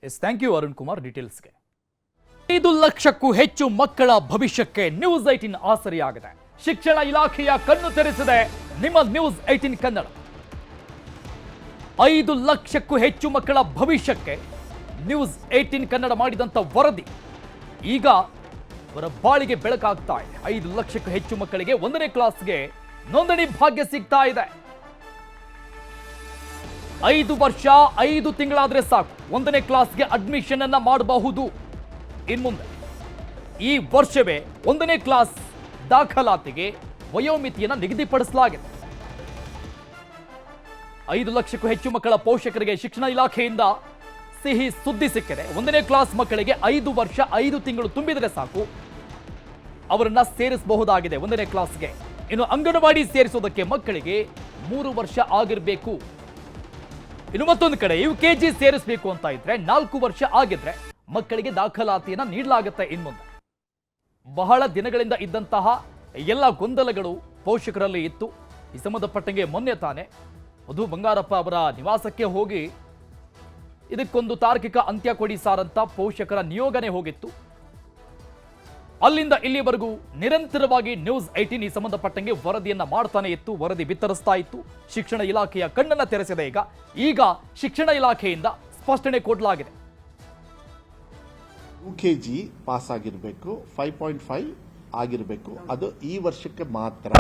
yes thank you Arun Kumar ಡೀಟೇಲ್ಸ್ಗೆ ಐದು ಲಕ್ಷಕ್ಕೂ ಹೆಚ್ಚು ಮಕ್ಕಳ ಭವಿಷ್ಯಕ್ಕೆ ನ್ಯೂಸ್ ಐಟಿನ್ ಆಸರಿಯಾಗಿದೆ. ಶಿಕ್ಷಣ ಇಲಾಖೆಯ ಕಣ್ಣು ತೆರೆಸಿದೆ. ನಿಮ್ಮ ನ್ಯೂಸ್ ಐಟಿನ್ ಕನ್ನಡ. ಐದು ಲಕ್ಷಕ್ಕೂ ಹೆಚ್ಚು ಮಕ್ಕಳ ಭವಿಷ್ಯಕ್ಕೆ ನ್ಯೂಸ್ ಏಟಿನ್ ಕನ್ನಡ ಮಾಡಿದಂಥ ವರದಿ. ಈಗ ಅವರ ಬಾಳಿಗೆ ಬೆಳಕಾಗ್ತಾ ಇದೆ. ಐದು ಲಕ್ಷಕ್ಕೂ ಹೆಚ್ಚು ಮಕ್ಕಳಿಗೆ ಒಂದನೇ ಕ್ಲಾಸ್ಗೆ ನೋಂದಣಿ ಭಾಗ್ಯ ಸಿಗ್ತಾ ಇದೆ. ಐದು ವರ್ಷ, ಐದು ತಿಂಗಳಾದ್ರೆ ಸಾಕು. ಒಂದನೇ ಕ್ಲಾಸ್ಗೆ ಅಡ್ಮಿಷನ್ ಅನ್ನ ಮಾಡಬಹುದು. ಇನ್ಮುಂದೆ ಈ ವರ್ಷವೇ ಒಂದನೇ ಕ್ಲಾಸ್ ದಾಖಲಾತಿಗೆ ವಯೋಮಿತಿಯನ್ನು ನಿಗದಿಪಡಿಸಲಾಗಿದೆ. ಐದು ಲಕ್ಷಕ್ಕೂ ಹೆಚ್ಚು ಮಕ್ಕಳ ಪೋಷಕರಿಗೆ ಶಿಕ್ಷಣ ಇಲಾಖೆಯಿಂದ ಸಿಹಿ ಸುದ್ದಿ ಸಿಕ್ಕಿದೆ. ಒಂದನೇ ಕ್ಲಾಸ್ ಮಕ್ಕಳಿಗೆ ಐದು ವರ್ಷ ಐದು ತಿಂಗಳು ತುಂಬಿದರೆ ಸಾಕು. ಅವರನ್ನ ಸೇರಿಸಬಹುದಾಗಿದೆ ಒಂದನೇ ಕ್ಲಾಸ್ಗೆ. ಇನ್ನು ಅಂಗನವಾಡಿ ಸೇರಿಸೋದಕ್ಕೆ ಮಕ್ಕಳಿಗೆ ಮೂರು ವರ್ಷ ಆಗಿರಬೇಕು. ಇನ್ನು ಮತ್ತೊಂದು ಕಡೆ ಯು ಕೆ ಜಿ ಸೇರಿಸಬೇಕು ಅಂತ ಇದ್ರೆ ನಾಲ್ಕು ವರ್ಷ ಆಗಿದ್ರೆ ಮಕ್ಕಳಿಗೆ ದಾಖಲಾತಿಯನ್ನ ನೀಡಲಾಗುತ್ತೆ ಇನ್ಮುಂದೆ. ಬಹಳ ದಿನಗಳಿಂದ ಇದ್ದಂತಹ ಎಲ್ಲ ಗೊಂದಲಗಳು ಪೋಷಕರಲ್ಲಿ ಇತ್ತು. ಈ ಸಂಬಂಧಪಟ್ಟಂಗೆ ಮೊನ್ನೆ ತಾನೆ ಮಧು ಬಂಗಾರಪ್ಪ ಅವರ ನಿವಾಸಕ್ಕೆ ಹೋಗಿ ಇದಕ್ಕೊಂದು ತಾರ್ಕಿಕ ಅಂತ್ಯ ಕೊಡಿ ಸಾರಂತ ಪೋಷಕರ ನಿಯೋಗನೆ ಹೋಗಿತ್ತು. ಅಲ್ಲಿಂದ ಇಲ್ಲಿವರೆಗೂ ನಿರಂತರವಾಗಿ ನ್ಯೂಸ್ ಐಟೀನ್ ಈ ಸಂಬಂಧಪಟ್ಟಂಗೆ ವರದಿಯನ್ನ ಮಾಡ್ತಾನೆ ಇತ್ತು, ವರದಿ ಬಿತ್ತರಿಸ್ತಾ ಇತ್ತು. ಶಿಕ್ಷಣ ಇಲಾಖೆಯ ಕಣ್ಣನ್ನ ತೆರೆಸಿದೆ ಈಗ. ಈಗ ಶಿಕ್ಷಣ ಇಲಾಖೆಯಿಂದ ಸ್ಪಷ್ಟನೆ ಕೊಡಲಾಗಿದೆ. ಯು ಕೆ ಜಿ ಪಾಸ್ ಆಗಿರಬೇಕು ಫೈವ್ ಪಾಯಿಂಟ್ ಫೈವ್ ಆಗಿರಬೇಕು. ಅದು ಈ ವರ್ಷಕ್ಕೆ ಮಾತ್ರ.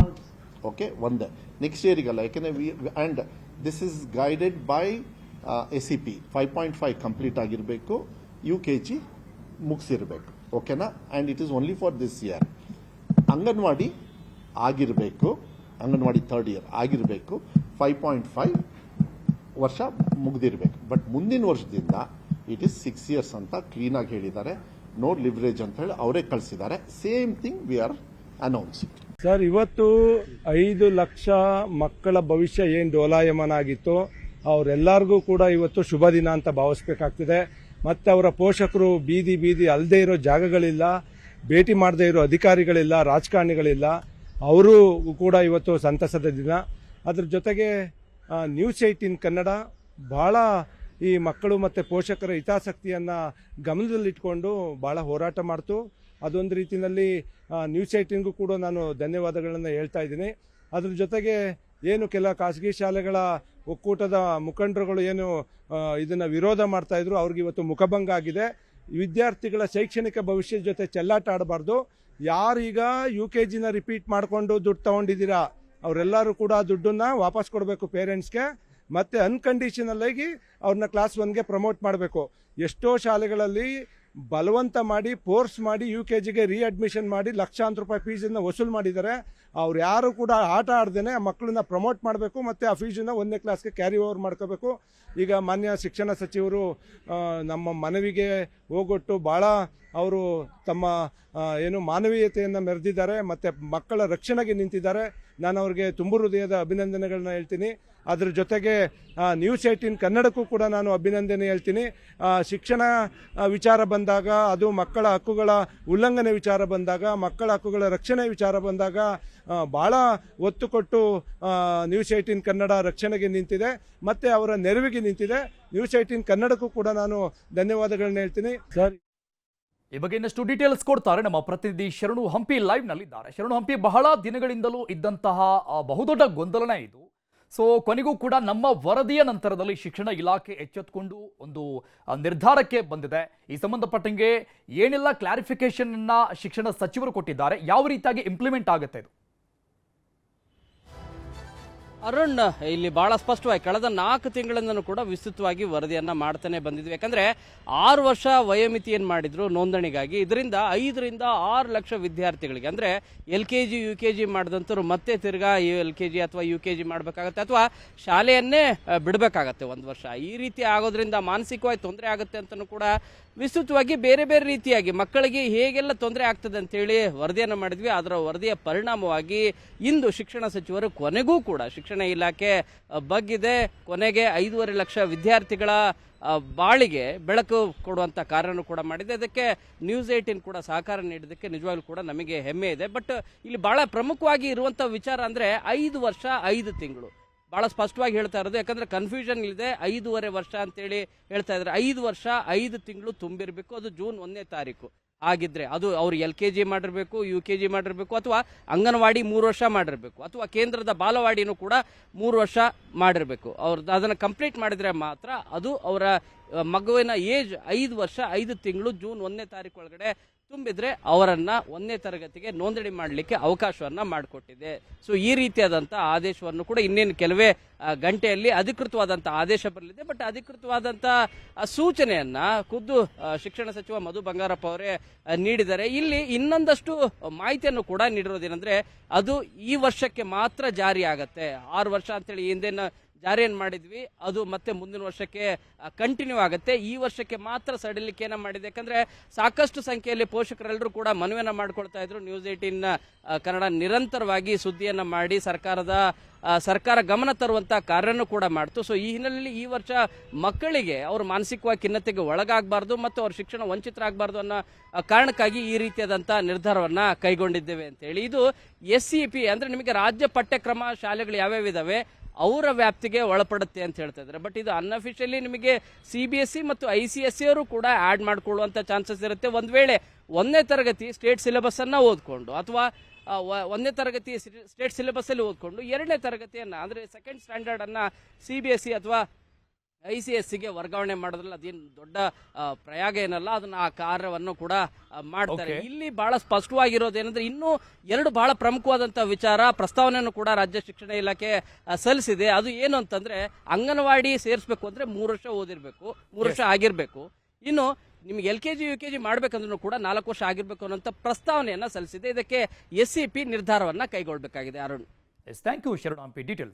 ಓಕೆ ಒಂದು. Next ಇಯರಿಗಲ್ಲ we and this is guided by A C P five point five complete ಆಗಿರಬೇಕು ಯು ಕೆ ಜಿ ಮುಗಿಸಿರಬೇಕು. ಓಕೆನಾ and it is only for this year anganwadi ಆಗಿರಬೇಕು ಅಂಗನವಾಡಿ ಥರ್ಡ್ ಇಯರ್ ಆಗಿರಬೇಕು ಫೈವ್ ಪಾಯಿಂಟ್ ಫೈವ್ ವರ್ಷ ಮುಗ್ದಿರಬೇಕು. ಬಟ್ ಮುಂದಿನ ವರ್ಷದಿಂದ ಇಟ್ ಇಸ್ ಸಿಕ್ಸ್ ಇಯರ್ಸ್ ಅಂತ ಕ್ಲೀನ್ ಆಗಿ ಹೇಳಿದ್ದಾರೆ. ನೋ ಲಿವರೇಜ್ ಅಂತ ಹೇಳಿ ಅವರೇ ಕಳಿಸಿದ್ದಾರೆ. Same thing we are announcing sir, ಇವತ್ತು ಐದು ಲಕ್ಷ ಮಕ್ಕಳ ಭವಿಷ್ಯ ಏನು ಡೋಲಾಯಮಾನ ಆಗಿತ್ತು ಅವರೆಲ್ಲರಿಗೂ ಕೂಡ ಇವತ್ತು ಶುಭ ದಿನ ಅಂತ ಭಾವಿಸ್ಬೇಕಾಗ್ತಿದೆ. ಮತ್ತೆ ಅವರ ಪೋಷಕರು ಬೀದಿ ಬೀದಿ ಅಲ್ಲದೆ ಇರೋ ಜಾಗಗಳಿಲ್ಲ, ಭೇಟಿ ಮಾಡದೇ ಇರೋ ಅಧಿಕಾರಿಗಳಿಲ್ಲ, ರಾಜಕಾರಣಿಗಳಿಲ್ಲ. ಅವರು ಕೂಡ ಇವತ್ತು ಸಂತಸದ ದಿನ. ಅದ್ರ ಜೊತೆಗೆ ನ್ಯೂಸ್ ಏಯ್ಟೀನ್ ಕನ್ನಡ ಬಹಳ ಈ ಮಕ್ಕಳು ಮತ್ತು ಪೋಷಕರ ಹಿತಾಸಕ್ತಿಯನ್ನು ಗಮನದಲ್ಲಿಟ್ಕೊಂಡು ಭಾಳ ಹೋರಾಟ ಮಾಡ್ತು. ಅದೊಂದು ರೀತಿಯಲ್ಲಿ ನ್ಯೂಸ್ ಏಯ್ಟೀನ್ಗೂ ಕೂಡ ನಾನು ಧನ್ಯವಾದಗಳನ್ನು ಹೇಳ್ತಾ ಇದ್ದೀನಿ. ಅದ್ರ ಜೊತೆಗೆ ಏನು ಕೆಲ ಖಾಸಗಿ ಶಾಲೆಗಳ ಒಕ್ಕೂಟದ ಮುಖಂಡರುಗಳು ಏನು ಇದನ್ನು ವಿರೋಧ ಮಾಡ್ತಾಯಿದ್ರು ಅವ್ರಿಗೆ ಇವತ್ತು ಮುಖಭಂಗ ಆಗಿದೆ. ವಿದ್ಯಾರ್ಥಿಗಳ ಶೈಕ್ಷಣಿಕ ಭವಿಷ್ಯದ ಜೊತೆ ಚೆಲ್ಲಾಟ ಆಡಬಾರ್ದು. ಯಾರೀಗ ಯು ಕೆ ಜಿನ ರಿಪೀಟ್ ಮಾಡಿಕೊಂಡು ದುಡ್ಡು ತಗೊಂಡಿದ್ದೀರಾ, ಅವರೆಲ್ಲರೂ ಕೂಡ ದುಡ್ಡನ್ನು ದುಡ್ಡನ್ನ ವಾಪಸ್ ಕೊಡಬೇಕು ಪೇರೆಂಟ್ಸ್ಗೆ ಮತ್ತೆ ಅನ್ಕಂಡೀಷನಲ್ ಆಗಿ ಅವ್ರನ್ನ ಕ್ಲಾಸ್ ಒನ್ಗೆ ಪ್ರಮೋಟ್ ಮಾಡಬೇಕು. ಎಷ್ಟೋ ಶಾಲೆಗಳಲ್ಲಿ ಬಲವಂತ ಮಾಡಿ ಫೋರ್ಸ್ ಮಾಡಿ ಯು ಕೆ ಜಿಗೆ ರೀಅಡ್ಮಿಷನ್ ಮಾಡಿ, ಲಕ್ಷಾಂತರ ರೂಪಾಯಿ ಫೀಸನ್ನು ವಸೂಲು ಮಾಡಿದ್ದಾರೆ. ಅವ್ರು ಯಾರು ಕೂಡ ಆಟ ಆಡ್ದೇ ಮಕ್ಕಳನ್ನ ಪ್ರಮೋಟ್ ಮಾಡಬೇಕು ಮತ್ತು ಆ ಫೀಸನ್ನು ಒಂದನೇ ಕ್ಲಾಸ್ಗೆ ಕ್ಯಾರಿ ಓವರ್ ಮಾಡ್ಕೋಬೇಕು. ಈಗ ಮಾನ್ಯ ಶಿಕ್ಷಣ ಸಚಿವರು ನಮ್ಮ ಮನವಿಗೆ ಹೋಗೊಟ್ಟು ಭಾಳ ಅವರು ತಮ್ಮ ಏನು ಮಾನವೀಯತೆಯನ್ನು ಮೆರೆದಿದ್ದಾರೆ, ಮತ್ತು ಮಕ್ಕಳ ರಕ್ಷಣೆಗೆ ನಿಂತಿದ್ದಾರೆ. ನಾನು ಅವ್ರಿಗೆ ತುಂಬು ಹೃದಯದ ಅಭಿನಂದನೆಗಳನ್ನ ಹೇಳ್ತೀನಿ. ಅದ್ರ ಜೊತೆಗೆ ನ್ಯೂಸ್ ಏಯ್ಟೀನ್ ಕನ್ನಡಕ್ಕೂ ಕೂಡ ನಾನು ಅಭಿನಂದನೆ ಹೇಳ್ತೀನಿ. ಶಿಕ್ಷಣ ವಿಚಾರ ಬಂದಾಗ, ಅದು ಮಕ್ಕಳ ಹಕ್ಕುಗಳ ಉಲ್ಲಂಘನೆ ವಿಚಾರ ಬಂದಾಗ, ಮಕ್ಕಳ ಹಕ್ಕುಗಳ ರಕ್ಷಣೆ ವಿಚಾರ ಬಂದಾಗ ಭಾಳ ಒತ್ತು ಕೊಟ್ಟು ನ್ಯೂಸ್ ಏಯ್ಟೀನ್ ಕನ್ನಡ ರಕ್ಷಣೆಗೆ ನಿಂತಿದೆ. ಮತ್ತು ಅವರ ನೆರವಿಗೆ ನಿಂತಿದೆ. ನ್ಯೂಸ್ ಏಯ್ಟೀನ್ ಕನ್ನಡಕ್ಕೂ ಕೂಡ ನಾನು ಧನ್ಯವಾದಗಳನ್ನ ಹೇಳ್ತೀನಿ. ಸರ್. ಈ ಬಗ್ಗೆ ಇನ್ನಷ್ಟು ಡೀಟೇಲ್ಸ್ ಕೊಡ್ತಾರೆ ನಮ್ಮ ಪ್ರತಿನಿಧಿ ಶರಣು ಹಂಪಿ ಲೈವ್ನಲ್ಲಿದ್ದಾರೆ ಶರಣು ಹಂಪಿ ಬಹಳ ದಿನಗಳಿಂದಲೂ ಇದ್ದಂತಹ ಬಹುದೊಡ್ಡ ಗೊಂದಲನೇ ಇದು. ಸೊ ಕೊನೆಗೂ ಕೂಡ ನಮ್ಮ ವರದಿಯ ನಂತರದಲ್ಲಿ ಶಿಕ್ಷಣ ಇಲಾಖೆ ಎಚ್ಚೆತ್ತುಕೊಂಡು ಒಂದು ನಿರ್ಧಾರಕ್ಕೆ ಬಂದಿದೆ. ಈ ಸಂಬಂಧಪಟ್ಟಂಗೆ ಏನೆಲ್ಲ ಕ್ಲಾರಿಫಿಕೇಶನ್ ಶಿಕ್ಷಣ ಸಚಿವರು ಕೊಟ್ಟಿದ್ದಾರೆ, ಯಾವ ರೀತಿಯಾಗಿ ಇಂಪ್ಲಿಮೆಂಟ್ ಆಗುತ್ತೆ ಇದು? ಅರುಣ್, ಇಲ್ಲಿ ಬಹಳ ಸ್ಪಷ್ಟವಾಗಿ ಕಳೆದ ನಾಲ್ಕು ತಿಂಗಳಿಂದನೂ ಕೂಡ ವಿಸ್ತೃತವಾಗಿ ವರದಿಯನ್ನ ಮಾಡ್ತಾನೆ ಬಂದಿದ್ವಿ. ಯಾಕಂದ್ರೆ ಆರು ವರ್ಷ ವಯೋಮಿತಿ ಏನ್ ಮಾಡಿದ್ರು ನೋಂದಣಿಗಾಗಿ, ಇದರಿಂದ ಐದರಿಂದ ಆರು ಲಕ್ಷ ವಿದ್ಯಾರ್ಥಿಗಳಿಗೆ, ಅಂದ್ರೆ L K G, U K G ಮತ್ತೆ ತಿರ್ಗಾ ಎಲ್ ಕೆ ಜಿ ಅಥವಾ ಯು ಕೆ ಜಿ ಮಾಡಬೇಕಾಗತ್ತೆ, ಅಥವಾ ಶಾಲೆಯನ್ನೇ ಬಿಡಬೇಕಾಗತ್ತೆ ಒಂದು ವರ್ಷ. ಈ ರೀತಿ ಆಗೋದ್ರಿಂದ ಮಾನಸಿಕವಾಗಿ ತೊಂದರೆ ಆಗುತ್ತೆ ಅಂತಲೂ ಕೂಡ ವಿಸ್ತೃತವಾಗಿ ಬೇರೆ ಬೇರೆ ರೀತಿಯಾಗಿ ಮಕ್ಕಳಿಗೆ ಹೇಗೆಲ್ಲ ತೊಂದರೆ ಆಗ್ತದೆ ಅಂತೇಳಿ ವರದಿಯನ್ನು ಮಾಡಿದ್ವಿ. ಅದರ ವರದಿಯ ಪರಿಣಾಮವಾಗಿ ಇಂದು ಶಿಕ್ಷಣ ಸಚಿವರು ಕೊನೆಗೂ ಕೂಡ ಶಿಕ್ಷಣ ಇಲಾಖೆ ಬಗ್ಗಿದೆ. ಕೊನೆಗೆ ಐದೂವರೆ ಲಕ್ಷ ವಿದ್ಯಾರ್ಥಿಗಳ ಬಾಳಿಗೆ ಬೆಳಕು ಕೊಡುವಂತ ಕಾರ್ಯನೂ ಕೂಡ ಮಾಡಿದೆ. ಅದಕ್ಕೆ ನ್ಯೂಸ್ ಏಯ್ಟೀನ್ ಕೂಡ ಸಹಕಾರ ನೀಡಿದ್ದಕ್ಕೆ ನಿಜವಾಗ್ಲೂ ಕೂಡ ನಮಗೆ ಹೆಮ್ಮೆ ಇದೆ. ಬಟ್ ಇಲ್ಲಿ ಬಹಳ ಪ್ರಮುಖವಾಗಿ ಇರುವಂಥ ವಿಚಾರ ಅಂದ್ರೆ ಐದು ವರ್ಷ, ಐದು ತಿಂಗಳು. ಬಹಳ ಸ್ಪಷ್ಟವಾಗಿ ಹೇಳ್ತಾ ಇರೋದು, ಯಾಕಂದ್ರೆ ಕನ್ಫ್ಯೂಷನ್ ಇದೆ ಐದೂವರೆ ವರ್ಷ ಅಂತೇಳಿ ಹೇಳ್ತಾ ಇದ್ದಾರೆ. ಐದು ವರ್ಷ, ಐದು ತಿಂಗಳು ತುಂಬಿರಬೇಕು, ಅದು ಜೂನ್ ಒಂದನೇ ತಾರೀಕು ಆಗಿದ್ರೆ. ಅದು ಅವ್ರು ಎಲ್ ಕೆ ಜಿ ಮಾಡಿರಬೇಕು, ಯು ಕೆ ಜಿ ಮಾಡಿರಬೇಕು, ಅಥವಾ ಅಂಗನವಾಡಿ ಮೂರು ವರ್ಷ ಮಾಡಿರಬೇಕು, ಅಥವಾ ಕೇಂದ್ರದ ಬಾಲವಾಡಿನೂ ಕೂಡ ಮೂರು ವರ್ಷ ಮಾಡಿರಬೇಕು. ಅವ್ರದ್ದು ಅದನ್ನು ಕಂಪ್ಲೀಟ್ ಮಾಡಿದರೆ ಮಾತ್ರ ಅದು ಅವರ ಮಗುವಿನ ಏಜ್ ಐದು ವರ್ಷ, ಐದು ತಿಂಗಳು ಜೂನ್ ಒಂದನೇ ತಾರೀಕು ಒಳಗಡೆ ತುಂಬಿದ್ರೆ ಅವರನ್ನ ಒಂದನೇ ತರಗತಿಗೆ ನೋಂದಣಿ ಮಾಡಲಿಕ್ಕೆ ಅವಕಾಶವನ್ನ ಮಾಡಿಕೊಟ್ಟಿದೆ. ಸೊ ಈ ರೀತಿಯಾದಂತಹ ಆದೇಶವನ್ನು ಕೂಡ ಇನ್ನೇನು ಕೆಲವೇ ಗಂಟೆಯಲ್ಲಿ ಅಧಿಕೃತವಾದಂತಹ ಆದೇಶ ಬರಲಿದೆ. ಬಟ್ ಅಧಿಕೃತವಾದಂತಹ ಸೂಚನೆಯನ್ನ ಖುದ್ದು ಶಿಕ್ಷಣ ಸಚಿವ ಮಧು ಬಂಗಾರಪ್ಪ ಅವರೇ ನೀಡಿದ್ದಾರೆ. ಇಲ್ಲಿ ಇನ್ನೊಂದಷ್ಟು ಮಾಹಿತಿಯನ್ನು ಕೂಡ ನೀಡಿರೋದೇನೆಂದ್ರೆ ಅದು ಈ ವರ್ಷಕ್ಕೆ ಮಾತ್ರ ಜಾರಿ ಆಗತ್ತೆ ಆರು ವರ್ಷ ಅಂತೇಳಿ ಹಿಂದೆನ ಜಾರಿಯನ್ನು ಮಾಡಿದ್ವಿ. ಅದು ಮತ್ತೆ ಮುಂದಿನ ವರ್ಷಕ್ಕೆ ಕಂಟಿನ್ಯೂ ಆಗುತ್ತೆ. ಈ ವರ್ಷಕ್ಕೆ ಮಾತ್ರ ಸಡಿಲಿಕೆಯನ್ನ ಮಾಡಿದೆ. ಯಾಕಂದರೆ ಸಾಕಷ್ಟು ಸಂಖ್ಯೆಯಲ್ಲಿ ಪೋಷಕರೆಲ್ಲರೂ ಕೂಡ ಮನವಿಯನ್ನು ಮಾಡ್ಕೊಳ್ತಾ ಇದ್ರು. ನ್ಯೂಸ್ ಏಯ್ಟೀನ್ ಕನ್ನಡ ನಿರಂತರವಾಗಿ ಸುದ್ದಿಯನ್ನು ಮಾಡಿ ಸರ್ಕಾರದ ಸರ್ಕಾರ ಗಮನ ತರುವಂಥ ಕಾರ್ಯನೂ ಕೂಡ ಮಾಡ್ತು. ಸೊ ಈ ಹಿನ್ನೆಲೆಯಲ್ಲಿ ಈ ವರ್ಷ ಮಕ್ಕಳಿಗೆ ಅವರು ಮಾನಸಿಕವಾಗಿ ಖಿನ್ನತೆಗೆ ಒಳಗಾಗಬಾರ್ದು ಮತ್ತು ಅವ್ರ ಶಿಕ್ಷಣ ವಂಚಿತರಾಗಬಾರ್ದು ಅನ್ನೋ ಕಾರಣಕ್ಕಾಗಿ ಈ ರೀತಿಯಾದಂಥ ನಿರ್ಧಾರವನ್ನು ಕೈಗೊಂಡಿದ್ದೇವೆ ಅಂತೇಳಿ ಇದು ಎಸ್ ಸಿ ಪಿ ಅಂದರೆ ನಿಮಗೆ ರಾಜ್ಯ ಪಠ್ಯಕ್ರಮ ಶಾಲೆಗಳು ಯಾವ್ಯಾವ ಇದಾವೆ? ಅವರ ವ್ಯಾಪ್ತಿಗೆ ಒಳಪಡುತ್ತೆ ಅಂತ ಹೇಳ್ತಾ ಇದ್ದಾರೆ. ಬಟ್ ಇದು ಅನ್ಅಫಿಷಿಯಲಿ ನಿಮಗೆ ಸಿ ಬಿ ಎಸ್ ಸಿ ಮತ್ತು ಐ ಸಿ ಎಸ್ ಸಿ ಅವರು ಕೂಡ ಆ್ಯಡ್ ಮಾಡಿಕೊಳ್ಳುವಂಥ ಚಾನ್ಸಸ್ ಇರುತ್ತೆ. ಒಂದು ವೇಳೆ ಒಂದನೇ ತರಗತಿ ಸ್ಟೇಟ್ ಸಿಲೆಬಸ್ಸನ್ನು ಓದ್ಕೊಂಡು ಅಥವಾ ಒಂದನೇ ತರಗತಿ ಸ್ಟೇಟ್ ಸಿಲೆಬಸ್ಸಲ್ಲಿ ಓದ್ಕೊಂಡು ಎರಡನೇ ತರಗತಿಯನ್ನು, ಅಂದರೆ ಸೆಕೆಂಡ್ ಸ್ಟ್ಯಾಂಡರ್ಡನ್ನು ಸಿ ಬಿ ಎಸ್ ಸಿ ಅಥವಾ ಐ ಸಿ ಎಸ್ ಸಿಗೆ ವರ್ಗಾವಣೆ ಮಾಡೋದ್ರಲ್ಲಿ ಅದೇನು ದೊಡ್ಡ ಪ್ರಯಾಗ ಏನಲ್ಲ ಅದನ್ನ ಆ ಕಾರ್ಯವನ್ನು ಕೂಡ ಮಾಡ್ತಾರೆ. ಇಲ್ಲಿ ಬಹಳ ಸ್ಪಷ್ಟವಾಗಿರೋದೇನಂದ್ರೆ ಇನ್ನೂ ಎರಡು ಬಹಳ ಪ್ರಮುಖವಾದಂತಹ ವಿಚಾರ ಪ್ರಸ್ತಾವನೆಯನ್ನು ಕೂಡ ರಾಜ್ಯ ಶಿಕ್ಷಣ ಇಲಾಖೆ ಸಲ್ಲಿಸಿದೆ. ಅದು ಏನು ಅಂತಂದ್ರೆ ಅಂಗನವಾಡಿ ಸೇರಿಸಬೇಕು ಅಂದ್ರೆ ಮೂರು ವರ್ಷ ಓದಿರ್ಬೇಕು ಮೂರು ವರ್ಷ ಆಗಿರ್ಬೇಕು. ಇನ್ನು ನಿಮ್ಗೆ L K G U K G ಮಾಡ್ಬೇಕಂದ್ರೂ ಕೂಡ ನಾಲ್ಕು ವರ್ಷ ಆಗಿರ್ಬೇಕು ಅನ್ನೋಂಥ ಪ್ರಸ್ತಾವನೆಯನ್ನ ಸಲ್ಲಿಸಿದೆ. ಇದಕ್ಕೆ ಎಸ್ ಸಿ ಪಿ ನಿರ್ಧಾರವನ್ನ ಕೈಗೊಳ್ಳಬೇಕಾಗಿದೆ. Arun. Yes thank you Sharan Hampi details